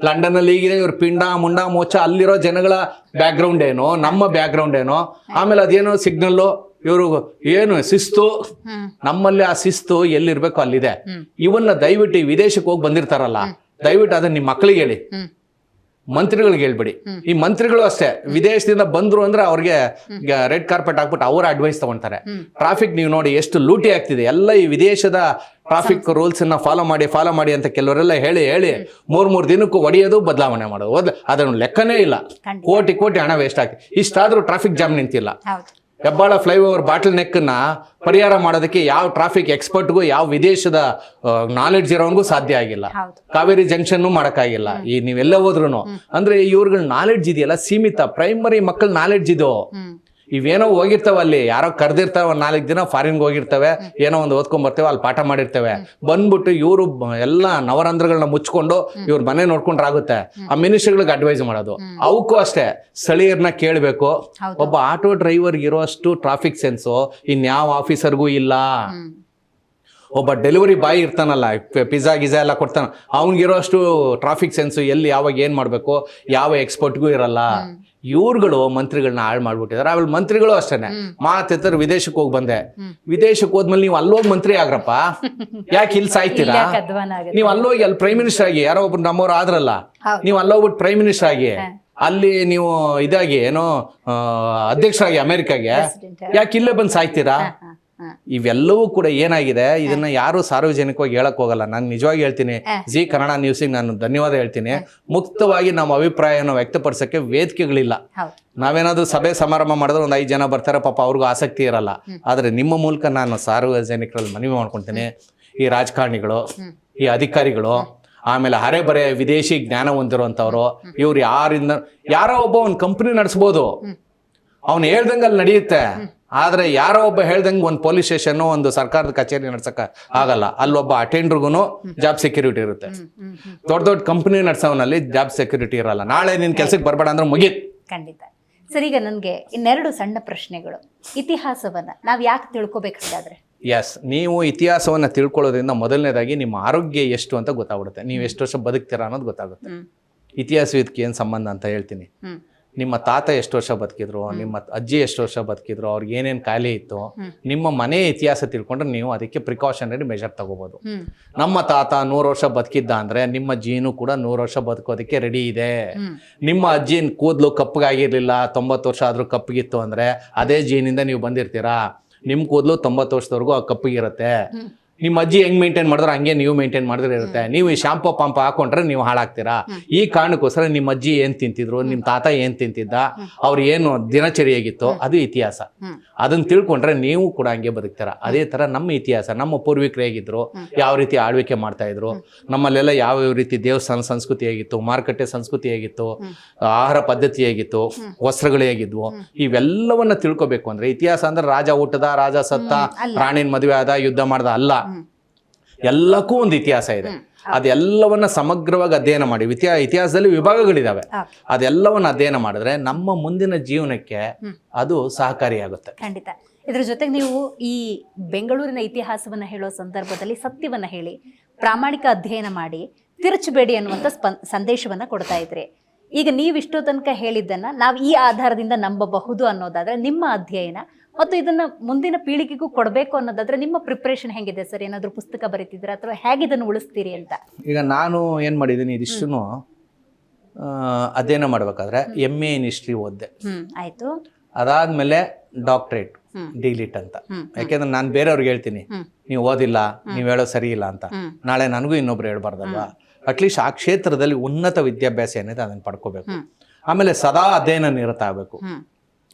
ಲಂಡನ್ ಅಲ್ಲಿ ಈಗಿನ ಇವ್ರ ಪಿಂಡ ಮುಂಡ ಮೋಚ ಅಲ್ಲಿರೋ ಜನಗಳ ಬ್ಯಾಕ್ ಗ್ರೌಂಡ್ ಏನೋ ನಮ್ಮ ಬ್ಯಾಕ್ ಗ್ರೌಂಡ್ ಏನೋ. ಆಮೇಲೆ ಅದೇನೋ ಸಿಗ್ನಲ್ಲು ಇವರು ಏನು ಶಿಸ್ತು? ನಮ್ಮಲ್ಲಿ ಆ ಶಿಸ್ತು ಎಲ್ಲಿರ್ಬೇಕು ಅಲ್ಲಿದೆ. ಇವನ್ನ ದಯವಿಟ್ಟು ವಿದೇಶಕ್ಕೆ ಹೋಗಿ ಬಂದಿರ್ತಾರಲ್ಲ ದಯವಿಟ್ಟು ಅದನ್ನ ನಿಮ್ಮ ಮಕ್ಕಳಿಗೆ ಹೇಳಿ. ಮಂತ್ರಿಗಳಿಗೆ ಹೇಳ್ಬಿಡಿ. ಈ ಮಂತ್ರಿಗಳು ಅಷ್ಟೇ. ವಿದೇಶದಿಂದ ಬಂದ್ರು ಅಂದ್ರೆ ಅವ್ರಿಗೆ ರೆಡ್ ಕಾರ್ಪೆಟ್ ಹಾಕ್ಬಿಟ್ಟು ಅವರ ಅಡ್ವೈಸ್ ತಗೊಂತಾರೆ. ಟ್ರಾಫಿಕ್ ನೀವು ನೋಡಿ ಎಷ್ಟು ಲೂಟಿ ಆಗ್ತಿದೆ. ಎಲ್ಲ ಈ ವಿದೇಶದ ಟ್ರಾಫಿಕ್ ರೂಲ್ಸ್ ಅನ್ನ ಫಾಲೋ ಮಾಡಿ ಫಾಲೋ ಮಾಡಿ ಅಂತ ಕೆಲವರೆಲ್ಲ ಹೇಳಿ ಹೇಳಿ ಮೂರ್ ಮೂರ್ ದಿನಕ್ಕೂ ಒಡೆಯೋದು ಬದಲಾವಣೆ ಮಾಡೋದು. ಅದನ್ನು ಲೆಕ್ಕನೇ ಇಲ್ಲ. ಕೋಟಿ ಕೋಟಿ ಹಣ ವೇಸ್ಟ್ ಆಗ್ತದೆ ಇಷ್ಟಾದ್ರೂ ಟ್ರಾಫಿಕ್ ಜಾಮ್ ನಿಂತಿಲ್ಲ. ಹೆಬ್ಬಾಳ ಫ್ಲೈಓವರ್ ಬಾಟಲ್ ನೆಕ್ನ ಪರಿಹಾರ ಮಾಡೋದಕ್ಕೆ ಯಾವ ಟ್ರಾಫಿಕ್ ಎಕ್ಸ್ಪರ್ಟ್ಗೂ ಯಾವ ವಿದೇಶದ ನಾಲೆಡ್ಜ್ ಇರೋನ್ಗೂ ಸಾಧ್ಯ ಆಗಿಲ್ಲ. ಕಾವೇರಿ ಜಂಕ್ಷನ್ ಮಾಡಕ್ಕಾಗಿಲ್ಲ. ಈ ನೀವೆಲ್ಲ ಹೋದ್ರು ಅಂದ್ರೆ ಇವ್ರಗಳ ನಾಲೆಡ್ಜ್ ಇದೆಯಲ್ಲ? ಸೀಮಿತ ಪ್ರೈಮರಿ ಮಕ್ಕಳ ನಾಲೆಡ್ಜ್ ಇದು. ಇವೇನೋ ಹೋಗಿರ್ತಾವ ಅಲ್ಲಿ ಯಾರೋ ಕರೆದಿರ್ತಾವ ಒಂದು ನಾಲ್ಕು ದಿನ ಫಾರಿನ್ಗೆ ಹೋಗಿರ್ತವೆ ಏನೋ ಒಂದು ಓದ್ಕೊಂಡ್ ಬರ್ತೇವೆ ಅಲ್ಲಿ ಪಾಠ ಮಾಡಿರ್ತೇವೆ. ಬಂದ್ಬಿಟ್ಟು ಇವರು ಎಲ್ಲ ನವರಂಧ್ರಗಳನ್ನ ಮುಚ್ಕೊಂಡು ಇವ್ರ ಮನೆ ನೋಡ್ಕೊಂಡ್ರಾಗುತ್ತೆ. ಆ ಮಿನಿಸ್ಟ್ರಿಗಳಿಗೆ ಅಡ್ವೈಸ್ ಮಾಡೋದು. ಅವಕ್ಕೂ ಅಷ್ಟೇ ಸ್ಥಳೀಯರನ್ನ ಕೇಳಬೇಕು. ಒಬ್ಬ ಆಟೋ ಡ್ರೈವರ್ ಇರೋಷ್ಟು ಟ್ರಾಫಿಕ್ ಸೆನ್ಸು ಇನ್ಯಾವ ಆಫೀಸರ್ಗೂ ಇಲ್ಲ. ಒಬ್ಬ ಡೆಲಿವರಿ ಬಾಯ್ ಇರ್ತಾನಲ್ಲ ಪಿಜ್ಜಾ ಗಿಜಾ ಎಲ್ಲ ಕೊಡ್ತಾನ ಅವ್ನಿಗಿರೋಷ್ಟು ಟ್ರಾಫಿಕ್ ಸೆನ್ಸು ಎಲ್ಲಿ ಯಾವಾಗ ಏನು ಮಾಡಬೇಕು ಯಾವ ಎಕ್ಸ್ಪರ್ಟ್ಗೂ ಇರಲ್ಲ. ಇವ್ರುಗಳು ಮಂತ್ರಿಗಳನ್ನ ಹಾಳು ಮಾಡ್ಬಿಟ್ಟಿದ್ದಾರೆ ಆಮೇಲೆ ಮಂತ್ರಿಗಳು ಅಷ್ಟೇನೆ. ಮಾತೆತ್ತರ ವಿದೇಶಕ್ಕೆ ಹೋಗಿ ಬಂದೆ. ವಿದೇಶಕ್ಕೆ ಹೋದ್ಮೇಲೆ ನೀವು ಅಲ್ಲೋಗಿ ಮಂತ್ರಿ ಆಗ್ರಪ್ಪ. ಯಾಕೆ ಇಲ್ಲಿ ಸಾಯ್ತೀರಾ? ನೀವು ಅಲ್ಲೋಗಿ ಅಲ್ಲಿ ಪ್ರೈಮ್ ಮಿನಿಸ್ಟರ್ ಆಗಿ ಯಾರೋ ಒಬ್ರು ನಮ್ಮವ್ರು ಆದ್ರಲ್ಲ. ನೀವು ಅಲ್ಲೋಗ್ಬಿಟ್ಟು ಪ್ರೈಮ್ ಮಿನಿಸ್ಟರ್ ಆಗಿ ಅಲ್ಲಿ ನೀವು ಇದಾಗಿ ಏನೋ ಅಧ್ಯಕ್ಷರಾಗಿ ಅಮೆರಿಕಾಗೆ. ಯಾಕೆ ಇಲ್ಲೇ ಬಂದು ಸಾಯ್ತೀರಾ. ಇವೆಲ್ಲವೂ ಕೂಡ ಏನಾಗಿದೆ? ಇದನ್ನ ಯಾರು ಸಾರ್ವಜನಿಕವಾಗಿ ಹೇಳಕ್ ಹೋಗಲ್ಲ. ನಾನು ನಿಜವಾಗಿ ಹೇಳ್ತೀನಿ ಜಿ ಕನ್ನಡ ನ್ಯೂಸಿಗೆ ನಾನು ಧನ್ಯವಾದ ಹೇಳ್ತೀನಿ. ಮುಕ್ತವಾಗಿ ನಮ್ಮ ಅಭಿಪ್ರಾಯನ ವ್ಯಕ್ತಪಡಿಸಕ್ಕೆ ವೇದಿಕೆಗಳಿಲ್ಲ. ನಾವೇನಾದ್ರೂ ಸಭೆ ಸಮಾರಂಭ ಮಾಡಿದ್ರೆ ಒಂದು ಐದು ಜನ ಬರ್ತಾರೆ ಪಾಪ ಅವ್ರಿಗೂ ಆಸಕ್ತಿ ಇರಲ್ಲ. ಆದ್ರೆ ನಿಮ್ಮ ಮೂಲಕ ನಾನು ಸಾರ್ವಜನಿಕರಲ್ಲಿ ಮನವಿ ಮಾಡ್ಕೊಂತೀನಿ ಈ ರಾಜಕಾರಣಿಗಳು ಈ ಅಧಿಕಾರಿಗಳು ಆಮೇಲೆ ಹರೆ ಬರೆ ವಿದೇಶಿ ಜ್ಞಾನ ಹೊಂದಿರುವಂತವ್ರು ಇವ್ರು ಯಾರಿಂದ ಯಾರೋ ಒಬ್ಬ ಒಂದು ಕಂಪನಿ ನಡೆಸ್ಬೋದು. ಅವ್ನು ಹೇಳ್ದಂಗೆ ಅಲ್ಲಿ ನಡೆಯುತ್ತೆ ಆದ್ರೆ ಯಾರೋ ಒಬ್ಬ ಹೇಳ್ದಂಗೆ ಒಂದು ಪೊಲೀಸ್ ಸ್ಟೇಷನ್ ಒಂದು ಸರ್ಕಾರದ ಕಚೇರಿ ನಡ್ಸಕ್ಕ ಆಗಲ್ಲ. ಅಲ್ಲೊಬ್ಬ ಅಟೆಂಡ್ರಿಗೂ ಜಾಬ್ ಸೆಕ್ಯೂರಿಟಿ ಇರುತ್ತೆ. ದೊಡ್ಡ ದೊಡ್ಡ ಕಂಪನಿ ನಡ್ಸೋನಲ್ಲಿ ಜಾಬ್ ಸೆಕ್ಯೂರಿಟಿ ಇರಲ್ಲ. ನಾಳೆ ನಿನ್ ಕೆಲಸಕ್ಕೆ ಬರಬೇಡ ಅಂದ್ರೆ ಮುಗಿತ್. ಖಂಡಿತ. ಸರಿ ಈಗ ನನಗೆ ಇನ್ನೆರಡು ಸಣ್ಣ ಪ್ರಶ್ನೆಗಳು. ಇತಿಹಾಸವನ್ನ ನಾವ್ ಯಾಕೆ ತಿಳ್ಕೊಬೇಕಾದ್ರೆ ಎಸ್ ನೀವು ಇತಿಹಾಸವನ್ನ ತಿಳ್ಕೊಳ್ಳೋದ್ರಿಂದ ಮೊದಲನೇದಾಗಿ ನಿಮ್ಮ ಆರೋಗ್ಯ ಎಷ್ಟು ಅಂತ ಗೊತ್ತಾಗ್ಬಿಡುತ್ತೆ. ನೀವು ಎಷ್ಟು ವರ್ಷ ಬದುಕ್ತೀರಾ ಅನ್ನೋದು ಗೊತ್ತಾಗುತ್ತೆ. ಇತಿಹಾಸ ಇದಕ್ಕೆ ಏನು ಸಂಬಂಧ ಅಂತ ಹೇಳ್ತೀನಿ. ನಿಮ್ಮ ತಾತ ಎಷ್ಟು ವರ್ಷ ಬದುಕಿದ್ರು ನಿಮ್ಮ ಅಜ್ಜಿ ಎಷ್ಟು ವರ್ಷ ಬದುಕಿದ್ರು ಅವ್ರಿಗೆ ಏನೇನು ಕಾಯಿಲೆ ಇತ್ತು ನಿಮ್ಮ ಮನೆ ಇತಿಹಾಸ ತಿಳ್ಕೊಂಡ್ರೆ ನೀವು ಅದಕ್ಕೆ ಪ್ರಿಕಾಷನರಿ ಮೆಷರ್ ತಗೋಬಹುದು ನಮ್ಮ ತಾತ ನೂರು ವರ್ಷ ಬದುಕಿದ್ದ ಅಂದ್ರೆ ನಿಮ್ಮ ಜೀನು ಕೂಡ ನೂರು ವರ್ಷ ಬದುಕೋದಕ್ಕೆ ರೆಡಿ ಇದೆ. ನಿಮ್ಮ ಅಜ್ಜಿನ ಕೂದಲು ಕಪ್ಪಗಾಗಿರ್ಲಿಲ್ಲ ತೊಂಬತ್ತು ವರ್ಷ ಆದ್ರೂ ಕಪ್ಪಗಿತ್ತು ಅಂದ್ರೆ ಅದೇ ಜೀನಿಂದ ನೀವು ಬಂದಿರ್ತೀರಾ? ನಿಮ್ ಕೂದಲು ತೊಂಬತ್ತು ವರ್ಷದವರೆಗೂ ಆ ಕಪ್ಪಗಿರುತ್ತೆ. ನಿಮ್ಮ ಅಜ್ಜಿ ಹೆಂಗ್ ಮೇಂಟೈನ್ ಮಾಡಿದ್ರೆ ಹಂಗೆ ನೀವು ಮೇಂಟೈನ್ ಮಾಡಿದ್ರೆ ಇರುತ್ತೆ. ನೀವು ಈ ಶಾಂಪು ಪಂಪ ಹಾಕೊಂಡ್ರೆ ನೀವು ಹಾಳಾಗ್ತೀರಾ? ಈ ಕಾರಣಕ್ಕೋಸ್ಕರ ನಿಮ್ಮ ಅಜ್ಜಿ ಏನ್ ತಿಂತಿದ್ರು ನಿಮ್ಮ ತಾತ ಏನ್ ತಿಂತಿದ್ದ ಅವ್ರು ಏನು ದಿನಚರಿಯಾಗಿತ್ತು ಅದು ಇತಿಹಾಸ. ಅದನ್ನ ತಿಳ್ಕೊಂಡ್ರೆ ನೀವು ಕೂಡ ಹಂಗೆ ಬದುಕ್ತಾರ. ಅದೇ ತರ ನಮ್ಮ ಇತಿಹಾಸ ನಮ್ಮ ಪೂರ್ವಿಕರು ಹೇಗಿದ್ರು ಯಾವ ರೀತಿ ಆಳ್ವಿಕೆ ಮಾಡ್ತಾ ಇದ್ರು ನಮ್ಮಲ್ಲೆಲ್ಲ ಯಾವ ಯಾವ ರೀತಿ ದೇವಸ್ಥಾನ ಸಂಸ್ಕೃತಿ ಹೇಗಿತ್ತು ಮಾರುಕಟ್ಟೆ ಸಂಸ್ಕೃತಿ ಹೇಗಿತ್ತು ಆಹಾರ ಪದ್ಧತಿ ಹೇಗಿತ್ತು ವಸ್ತ್ರಗಳು ಹೇಗಿದ್ವು ಇವೆಲ್ಲವನ್ನ ತಿಳ್ಕೊಬೇಕು ಅಂದ್ರೆ ಇತಿಹಾಸ ಅಂದ್ರೆ ರಾಜ ಊಟದ ರಾಜ ಸತ್ತ. ರಾಣಿನ ಮದುವೆ ಆದ ಯುದ್ಧ ಮಾಡ್ದ ಅಲ್ಲ. ಎಲ್ಲಕ್ಕೂ ಒಂದು ಇತಿಹಾಸ ಇದೆ. ಅದೆಲ್ಲವನ್ನ ಸಮಗ್ರವಾಗಿ ಅಧ್ಯಯನ ಮಾಡಿ. ಇತಿಹಾಸ ಇತಿಹಾಸದಲ್ಲಿ ವಿಭಾಗಗಳಿದಾವೆ. ಅದೆಲ್ಲವನ್ನ ಅಧ್ಯಯನ ಮಾಡಿದ್ರೆ ನಮ್ಮ ಮುಂದಿನ ಜೀವನಕ್ಕೆ ಅದು ಸಹಕಾರಿಯಾಗುತ್ತೆ. ಖಂಡಿತ. ಇದ್ರ ಜೊತೆಗೆ ನೀವು ಈ ಬೆಂಗಳೂರಿನ ಇತಿಹಾಸವನ್ನ ಹೇಳೋ ಸಂದರ್ಭದಲ್ಲಿ ಸತ್ಯವನ್ನ ಹೇಳಿ ಪ್ರಾಮಾಣಿಕ ಅಧ್ಯಯನ ಮಾಡಿ ತಿರುಚಬೇಡಿ ಅನ್ನುವಂಥ ಸ್ಪನ್ ಸಂದೇಶವನ್ನ ಕೊಡ್ತಾ ಇದ್ರಿ. ಈಗ ನೀವು ಇಷ್ಟೋ ತನಕ ಹೇಳಿದ್ದನ್ನ ನಾವು ಈ ಆಧಾರದಿಂದ ನಂಬಬಹುದು ಅನ್ನೋದಾದ್ರೆ ನಿಮ್ಮ ಅಧ್ಯಯನ ಮತ್ತು ಇದನ್ನ ಮುಂದಿನ ಪೀಳಿಗೆಗೂ ಕೊಡಬೇಕು ಅನ್ನೋದಾದ್ರೆ ನಿಮ್ಮ ಪ್ರಿಪ್ರೇಷನ್ ಹೆಂಗಿದೆ ಸರ್? ಏನಾದರೂ ಪುಸ್ತಕ ಬರೀತಿದ್ದೀರಾ ಅಥವಾ ಹೇಗೆ ಇದನ್ನು ಉಳಿಸ್ತೀರಿ ಅಂತ? ಈಗ ನಾನು ಏನು ಮಾಡಿದ್ದೀನಿ ಇದಿಷ್ಟು ಅಧ್ಯಯನ ಮಾಡಬೇಕಾದ್ರೆ ಎಂ ಎ ಇನ್ ಹಿಸ್ಟ್ರಿ ಓದ್ದೆ. ಆಯ್ತು. ಅದಾದ್ಮೇಲೆ ಡಾಕ್ಟ್ರೇಟ್. ಡಿಲಿಟ್ ಅಂತ. ಯಾಕೆಂದ್ರೆ ನಾನು ಬೇರೆಯವ್ರಿಗೆ ಹೇಳ್ತೀನಿ. ನೀವು ಓದಿಲ್ಲ ನೀವು ಹೇಳೋ ಸರಿ ಇಲ್ಲ ಅಂತ. ನಾಳೆ ನನಗೂ ಇನ್ನೊಬ್ರು ಹೇಳ್ಬಾರ್ದಲ್ವಾ? ಅಟ್ಲೀಸ್ಟ್ ಆ ಕ್ಷೇತ್ರದಲ್ಲಿ ಉನ್ನತ ವಿದ್ಯಾಭ್ಯಾಸ ಏನಿದೆ ಅದನ್ನು ಪಡ್ಕೋಬೇಕು. ಆಮೇಲೆ ಸದಾ ಅಧ್ಯಯನ ನಿರತ ಆಗಬೇಕು.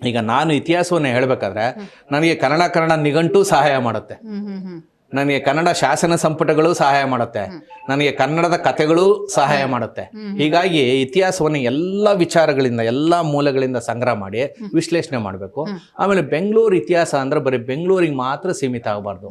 ಈಗ ನಾನು ಇತಿಹಾಸವನ್ನು ಹೇಳಬೇಕಾದ್ರೆ ನನಗೆ ಕನ್ನಡ ಕನ್ನಡ ನಿಘಂಟು ಸಹಾಯ ಮಾಡುತ್ತೆ. ನನಗೆ ಕನ್ನಡ ಶಾಸನ ಸಂಪುಟಗಳು ಸಹಾಯ ಮಾಡುತ್ತೆ. ನನಗೆ ಕನ್ನಡದ ಕಥೆಗಳು ಸಹಾಯ ಮಾಡುತ್ತೆ. ಹೀಗಾಗಿ ಇತಿಹಾಸವನ್ನು ಎಲ್ಲ ವಿಚಾರಗಳಿಂದ ಎಲ್ಲ ಮೂಲಗಳಿಂದ ಸಂಗ್ರಹ ಮಾಡಿ ವಿಶ್ಲೇಷಣೆ ಮಾಡಬೇಕು. ಆಮೇಲೆ ಬೆಂಗಳೂರು ಇತಿಹಾಸ ಅಂದ್ರೆ ಬರೀ ಬೆಂಗಳೂರಿಗೆ ಮಾತ್ರ ಸೀಮಿತ ಆಗಬಾರ್ದು.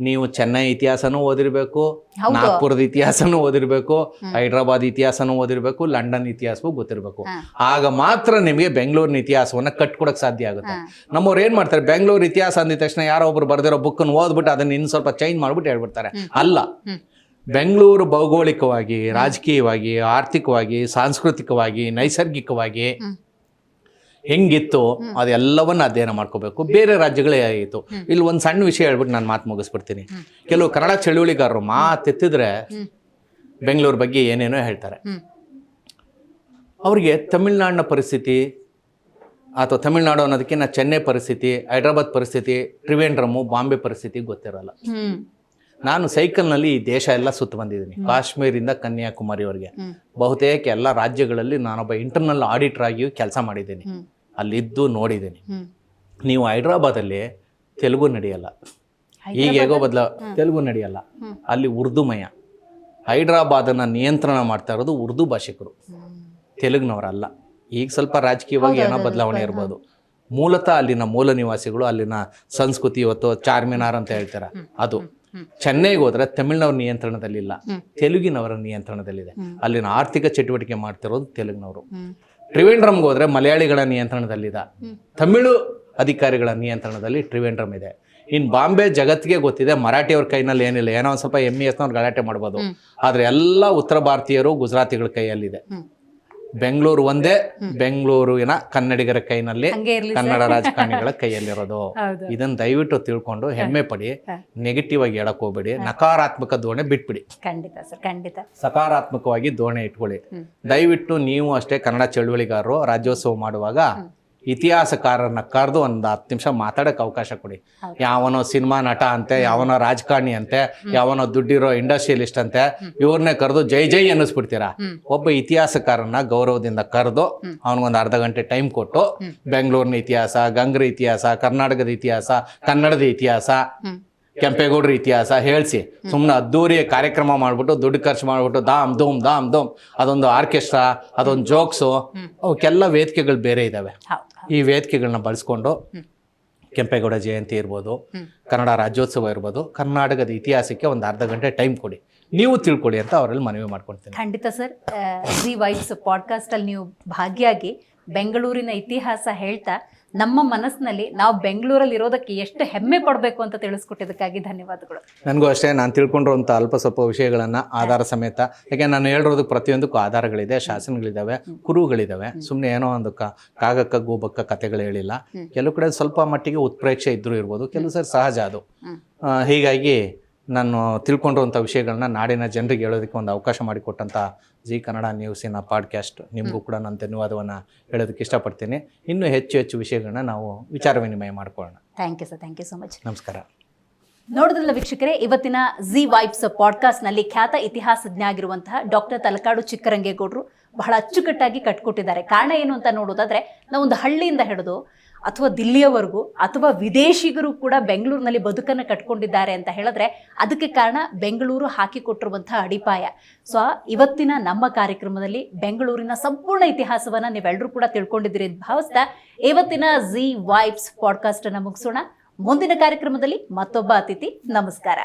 ನೀವು ಚೆನ್ನೈ ಇತಿಹಾಸನೂ ಓದಿರ್ಬೇಕು. ನಾಗ್ಪುರದ ಇತಿಹಾಸನೂ ಓದಿರ್ಬೇಕು ಹೈದರಾಬಾದ್ ಇತಿಹಾಸನೂ ಓದಿರ್ಬೇಕು ಲಂಡನ್ ಇತಿಹಾಸವೂ ಗೊತ್ತಿರಬೇಕು. ಆಗ ಮಾತ್ರ ನಿಮಗೆ ಬೆಂಗಳೂರಿನ ಇತಿಹಾಸವನ್ನ ಕಟ್ಕೊಡಕ್ ಸಾಧ್ಯ ಆಗುತ್ತೆ. ನಮ್ಮವ್ರು ಏನ್ ಮಾಡ್ತಾರೆ ಬೆಂಗಳೂರು ಇತಿಹಾಸ ಅಂದಿದ ತಕ್ಷಣ ಯಾರೋ ಒಬ್ರು ಬರ್ದಿರೋ ಬುಕ್ಕನ್ನು ಓದ್ಬಿಟ್ಟು ಅದನ್ನ ಇನ್ನು ಸ್ವಲ್ಪ ಚೇಂಜ್ ಮಾಡ್ಬಿಟ್ಟು ಹೇಳ್ಬಿಡ್ತಾರೆ. ಅಲ್ಲ ಬೆಂಗಳೂರು ಭೌಗೋಳಿಕವಾಗಿ ರಾಜಕೀಯವಾಗಿ ಆರ್ಥಿಕವಾಗಿ ಸಾಂಸ್ಕೃತಿಕವಾಗಿ ನೈಸರ್ಗಿಕವಾಗಿ ಹೆಂಗಿತ್ತು ಅದೆಲ್ಲವನ್ನ ಅಧ್ಯಯನ ಮಾಡ್ಕೋಬೇಕು. ಬೇರೆ ರಾಜ್ಯಗಳೇ ಆಯಿತು ಇಲ್ಲಿ ಒಂದು ಸಣ್ಣ ವಿಷಯ ಹೇಳ್ಬಿಟ್ಟು ನಾನು ಮಾತು ಮುಗಿಸ್ಬಿಡ್ತೀನಿ. ಕೆಲವು ಕನ್ನಡ ಚಳುವಳಿಗಾರರು ಮಾತೆತ್ತಿದ್ರೆ. ಬೆಂಗಳೂರು ಬಗ್ಗೆ ಏನೇನೋ ಹೇಳ್ತಾರೆ. ಅವ್ರಿಗೆ ತಮಿಳ್ನಾಡಿನ ಪರಿಸ್ಥಿತಿ ಅಥವಾ ತಮಿಳ್ನಾಡು ಅನ್ನೋದಕ್ಕಿಂತ ಚೆನ್ನೈ ಪರಿಸ್ಥಿತಿ ಹೈದ್ರಾಬಾದ್ ಪರಿಸ್ಥಿತಿ ತ್ರಿವೇಂದ್ರಮು ಬಾಂಬೆ ಪರಿಸ್ಥಿತಿ ಗೊತ್ತಿರಲ್ಲ. ನಾನು ಸೈಕಲ್ನಲ್ಲಿ ಈ ದೇಶ ಎಲ್ಲ ಸುತ್ತ ಬಂದಿದ್ದೀನಿ. ಕಾಶ್ಮೀರಿಂದ ಕನ್ಯಾಕುಮಾರಿವರೆಗೆ. ಬಹುತೇಕ ಎಲ್ಲ ರಾಜ್ಯಗಳಲ್ಲಿ ನಾನೊಬ್ಬ ಇಂಟರ್ನಲ್ ಆಡಿಟರ್ ಆಗಿಯೂ ಕೆಲಸ ಮಾಡಿದ್ದೀನಿ. ಅಲ್ಲಿದ್ದು ನೋಡಿದ್ದೀನಿ. ನೀವು ಹೈದ್ರಾಬಾದಲ್ಲಿ ತೆಲುಗು ನಡೆಯಲ್ಲ. ಈಗ ಹೇಗೋ ಬದಲ ತೆಲುಗು ನಡೆಯಲ್ಲ. ಅಲ್ಲಿ ಉರ್ದುಮಯ ಹೈದ್ರಾಬಾದನ್ನ ನಿಯಂತ್ರಣ ಮಾಡ್ತಾ ಇರೋದು ಉರ್ದು ಭಾಷಿಕರು. ತೆಲುಗಿನವರಲ್ಲ. ಈಗ ಸ್ವಲ್ಪ ರಾಜಕೀಯವಾಗಿ ಏನೋ ಬದಲಾವಣೆ ಇರ್ಬೋದು. ಮೂಲತಃ ಅಲ್ಲಿನ ಮೂಲ ನಿವಾಸಿಗಳು ಅಲ್ಲಿನ ಸಂಸ್ಕೃತಿ ಇವತ್ತು ಚಾರ್ಮಿನಾರ್ ಅಂತ ಹೇಳ್ತಾರ. ಅದು. ಚೆನ್ನೈಗೆ ಹೋದ್ರೆ ತಮಿಳ್ನವ್ರ ನಿಯಂತ್ರಣದಲ್ಲಿಲ್ಲ. ತೆಲುಗಿನವರ ನಿಯಂತ್ರಣದಲ್ಲಿದೆ. ಅಲ್ಲಿನ ಆರ್ಥಿಕ ಚಟುವಟಿಕೆ ಮಾಡ್ತಿರೋದು ತೆಲುಗಿನವರು. ಹ್ಮ್. ಹೋದ್ರೆ ಮಲಯಾಳಿಗಳ ನಿಯಂತ್ರಣದಲ್ಲಿದೆ. ತಮಿಳು ಅಧಿಕಾರಿಗಳ ನಿಯಂತ್ರಣದಲ್ಲಿ ತ್ರಿವೇಂದ್ರಮ್ ಇದೆ. ಇನ್ನು ಬಾಂಬೆ ಜಗತ್ತಿಗೆ ಗೊತ್ತಿದೆ ಮರಾಠಿಯವ್ರ ಕೈನಲ್ಲಿ ಏನಿಲ್ಲ. ಏನೋ ಒಂದು ಸ್ವಲ್ಪ ಎಮ್ಮೆ ಎಸ್ನವ್ರು ಗಲಾಟೆ ಮಾಡ್ಬೋದು. ಆದರೆ ಎಲ್ಲ ಉತ್ತರ ಭಾರತೀಯರು ಗುಜರಾತಿಗಳ ಕೈಯಲ್ಲಿದೆ. ಬೆಂಗಳೂರು ಒಂದೇ ಬೆಂಗಳೂರಿನ ಕನ್ನಡಿಗರ ಕೈನಲ್ಲಿ ಕನ್ನಡ ರಾಜಕಾರಣಿಗಳ ಕೈಯಲ್ಲಿರೋದು. ಇದನ್ನ ದಯವಿಟ್ಟು ತಿಳ್ಕೊಂಡು ಹೆಮ್ಮೆ ಪಡಿ. ನೆಗೆಟಿವ್ ಆಗಿ ಹೇಳಕ್ ಹೋಗ್ಬೇಡಿ ನಕಾರಾತ್ಮಕ ಧೋರಣೆ ಬಿಟ್ಬಿಡಿ. ಖಂಡಿತ ಸರ್ ಖಂಡಿತ. ಸಕಾರಾತ್ಮಕವಾಗಿ ಧೋರಣೆ ಇಟ್ಕೊಳ್ಳಿ. ದಯವಿಟ್ಟು ನೀವು ಅಷ್ಟೇ ಕನ್ನಡ ಚಳುವಳಿಗಾರರು ರಾಜ್ಯೋತ್ಸವ ಮಾಡುವಾಗ ಇತಿಹಾಸಕಾರರನ್ನ ಕರೆದು ಒಂದು ಹತ್ತು ನಿಮಿಷ ಮಾತಾಡಕ್ಕೆ ಅವಕಾಶ ಕೊಡಿ. ಯಾವನೋ ಸಿನಿಮಾ ನಟ ಅಂತೆ ಯಾವನೋ ರಾಜಕಾರಣಿ ಅಂತೆ ಯಾವನೋ ದುಡ್ಡಿರೋ ಇಂಡಸ್ಟ್ರಿಯಲಿಸ್ಟ್ ಅಂತೆ ಇವ್ರನ್ನೇ ಕರೆದು ಜೈ ಜೈ ಅನ್ನಿಸ್ಬಿಡ್ತೀರಾ? ಒಬ್ಬ ಇತಿಹಾಸಕಾರನ್ನ ಗೌರವದಿಂದ ಕರೆದು ಅವನಿಗೊಂದು ಅರ್ಧ ಗಂಟೆ ಟೈಮ್ ಕೊಟ್ಟು ಬೆಂಗಳೂರಿನ ಇತಿಹಾಸ ಗಂಗ್ರ ಇತಿಹಾಸ ಕರ್ನಾಟಕದ ಇತಿಹಾಸ ಕನ್ನಡದ ಇತಿಹಾಸ ಕೆಂಪೇಗೌಡರ ಇತಿಹಾಸ ಹೇಳಿಸಿ ಸುಮ್ಮನೆ ಅದ್ದೂರಿ ಕಾರ್ಯಕ್ರಮ ಮಾಡ್ಬಿಟ್ಟು ದುಡ್ಡು ಖರ್ಚು ಮಾಡ್ಬಿಟ್ಟು ದಾಮ್ ಧೂಮ್ ದಾಮ್ ಧೂಮ್ ಅದೊಂದು ಆರ್ಕೆಸ್ಟ್ರಾ ಅದೊಂದು ಜೋಕ್ಸು ಅವಕ್ಕೆಲ್ಲ ವೇದಿಕೆಗಳು ಬೇರೆ ಇದ್ದಾವೆ ಈ ವೇದಿಕೆಗಳನ್ನ ಬಳಸ್ಕೊಂಡು ಕೆಂಪೇಗೌಡ ಜಯಂತಿ ಇರ್ಬೋದು ಕನ್ನಡ ರಾಜ್ಯೋತ್ಸವ ಇರ್ಬೋದು ಕರ್ನಾಟಕದ ಇತಿಹಾಸಕ್ಕೆ ಒಂದು ಅರ್ಧ ಗಂಟೆ ಟೈಮ್ ಕೊಡಿ. ನೀವು ತಿಳ್ಕೊಳ್ಳಿ ಅಂತ ಅವರಲ್ಲಿ ಮನವಿ ಮಾಡ್ಕೊಳ್ತೀನಿ ಖಂಡಿತ ಸರ್ ಜಿ ವೈಬ್ಸ್ ಪಾಡ್ಕಾಸ್ಟ್ ಅಲ್ಲಿ ನೀವು ಭಾಗಿಯಾಗಿ ಬೆಂಗಳೂರಿನ ಇತಿಹಾಸ ಹೇಳ್ತಾ ನಮ್ಮ ಮನಸ್ಸಿನಲ್ಲಿ ನಾವು ಬೆಂಗಳೂರಲ್ಲಿ ಇರೋದಕ್ಕೆ ಎಷ್ಟು ಹೆಮ್ಮೆ ಪಡಬೇಕು ಅಂತ ತಿಳಿಸ್ಕೊಟ್ಟಿದ್ದಕ್ಕಾಗಿ ಧನ್ಯವಾದಗಳು. ನನಗೂ ಅಷ್ಟೇ ನಾನು ತಿಳ್ಕೊಂಡಿರುವಂಥ ಅಲ್ಪ ಸ್ವಲ್ಪ ವಿಷಯಗಳನ್ನು ಆಧಾರ ಸಮೇತ ಯಾಕೆ ನಾನು ಹೇಳಿರೋದಕ್ಕೆ ಪ್ರತಿಯೊಂದಕ್ಕೂ ಆಧಾರಗಳಿದೆ ಶಾಸನಗಳಿದ್ದಾವೆ ಕುರುಗಳಿದ್ದಾವೆ ಸುಮ್ಮನೆ ಏನೋ ಒಂದು ಕಾಗಕ್ಕ ಗೂಬಕ್ಕ ಕಥೆಗಳು ಹೇಳಿಲ್ಲ. ಕೆಲವು ಕಡೆ ಸ್ವಲ್ಪ ಮಟ್ಟಿಗೆ ಉತ್ಪ್ರೇಕ್ಷೆ ಇದ್ರೂ ಇರ್ಬೋದು ಕೆಲವು ಸರಿ ಸಹಜ ಅದು. ಹೀಗಾಗಿ ನಾನು ತಿಳ್ಕೊಂಡಿರುವಂಥ ವಿಷಯಗಳನ್ನ ನಾಡಿನ ಜನರಿಗೆ ಹೇಳೋದಕ್ಕೆ ಒಂದು ಅವಕಾಶ ಮಾಡಿಕೊಟ್ಟಂಥ ಜಿ ಕನ್ನಡ ನ್ಯೂಸಿನ ಪಾಡ್ಕ್ಯಾಸ್ಟ್. ನಿಮಗೂ ಕೂಡ ನಾನು ಧನ್ಯವಾದವನ್ನು ಹೇಳೋದಕ್ಕೆ ಇಷ್ಟಪಡ್ತೀನಿ. ಇನ್ನೂ ಹೆಚ್ಚು ಹೆಚ್ಚು ವಿಷಯಗಳನ್ನ ನಾವು ವಿಚಾರ ವಿನಿಮಯ ಮಾಡಿಕೊಳ್ಳೋಣ. Thank you sir thank you so much ನಮಸ್ಕಾರ. ನೋಡಿದ್ರಲ್ಲ ವೀಕ್ಷಕರೇ ಇವತ್ತಿನ ಜಿ ವೈಬ್ಸ್ ಪಾಡ್ಕಾಸ್ಟ್ನಲ್ಲಿ ಖ್ಯಾತ ಇತಿಹಾಸಜ್ಞ ಆಗಿರುವಂತಹ ಡಾಕ್ಟರ್ ತಲಕಾಡು ಚಿಕ್ಕರಂಗೇಗೌಡರು ಬಹಳ ಅಚ್ಚುಕಟ್ಟಾಗಿ ಕಟ್ಕೊಟ್ಟಿದ್ದಾರೆ. ಕಾರಣ ಏನು ಅಂತ ನೋಡೋದಾದ್ರೆ ನಾವು ಒಂದು ಹಳ್ಳಿಯಿಂದ ಹಿಡಿದು ಅಥವಾ ದಿಲ್ಲಿಯವರೆಗೂ ಅಥವಾ ವಿದೇಶಿಗರು ಕೂಡ ಬೆಂಗಳೂರಿನಲ್ಲಿ ಬದುಕನ್ನು ಕಟ್ಕೊಂಡಿದ್ದಾರೆ ಅಂತ ಹೇಳಿದ್ರೆ ಅದಕ್ಕೆ ಕಾರಣ ಬೆಂಗಳೂರು ಹಾಕಿಕೊಟ್ಟಿರುವಂತಹ ಅಡಿಪಾಯ. ಸೊ ಇವತ್ತಿನ ನಮ್ಮ ಕಾರ್ಯಕ್ರಮದಲ್ಲಿ ಬೆಂಗಳೂರಿನ ಸಂಪೂರ್ಣ ಇತಿಹಾಸವನ್ನ ನೀವೆಲ್ಲರೂ ಕೂಡ ತಿಳ್ಕೊಂಡಿದ್ದೀರಿ ಅಂತ ಭಾವಿಸ್ತಾ ಇವತ್ತಿನ ಜಿ ವೈಬ್ಸ್ ಪಾಡ್ಕಾಸ್ಟ್ ಅನ್ನು ಮುಗಿಸೋಣ. ಮುಂದಿನ ಕಾರ್ಯಕ್ರಮದಲ್ಲಿ ಮತ್ತೊಬ್ಬ ಅತಿಥಿ. ನಮಸ್ಕಾರ.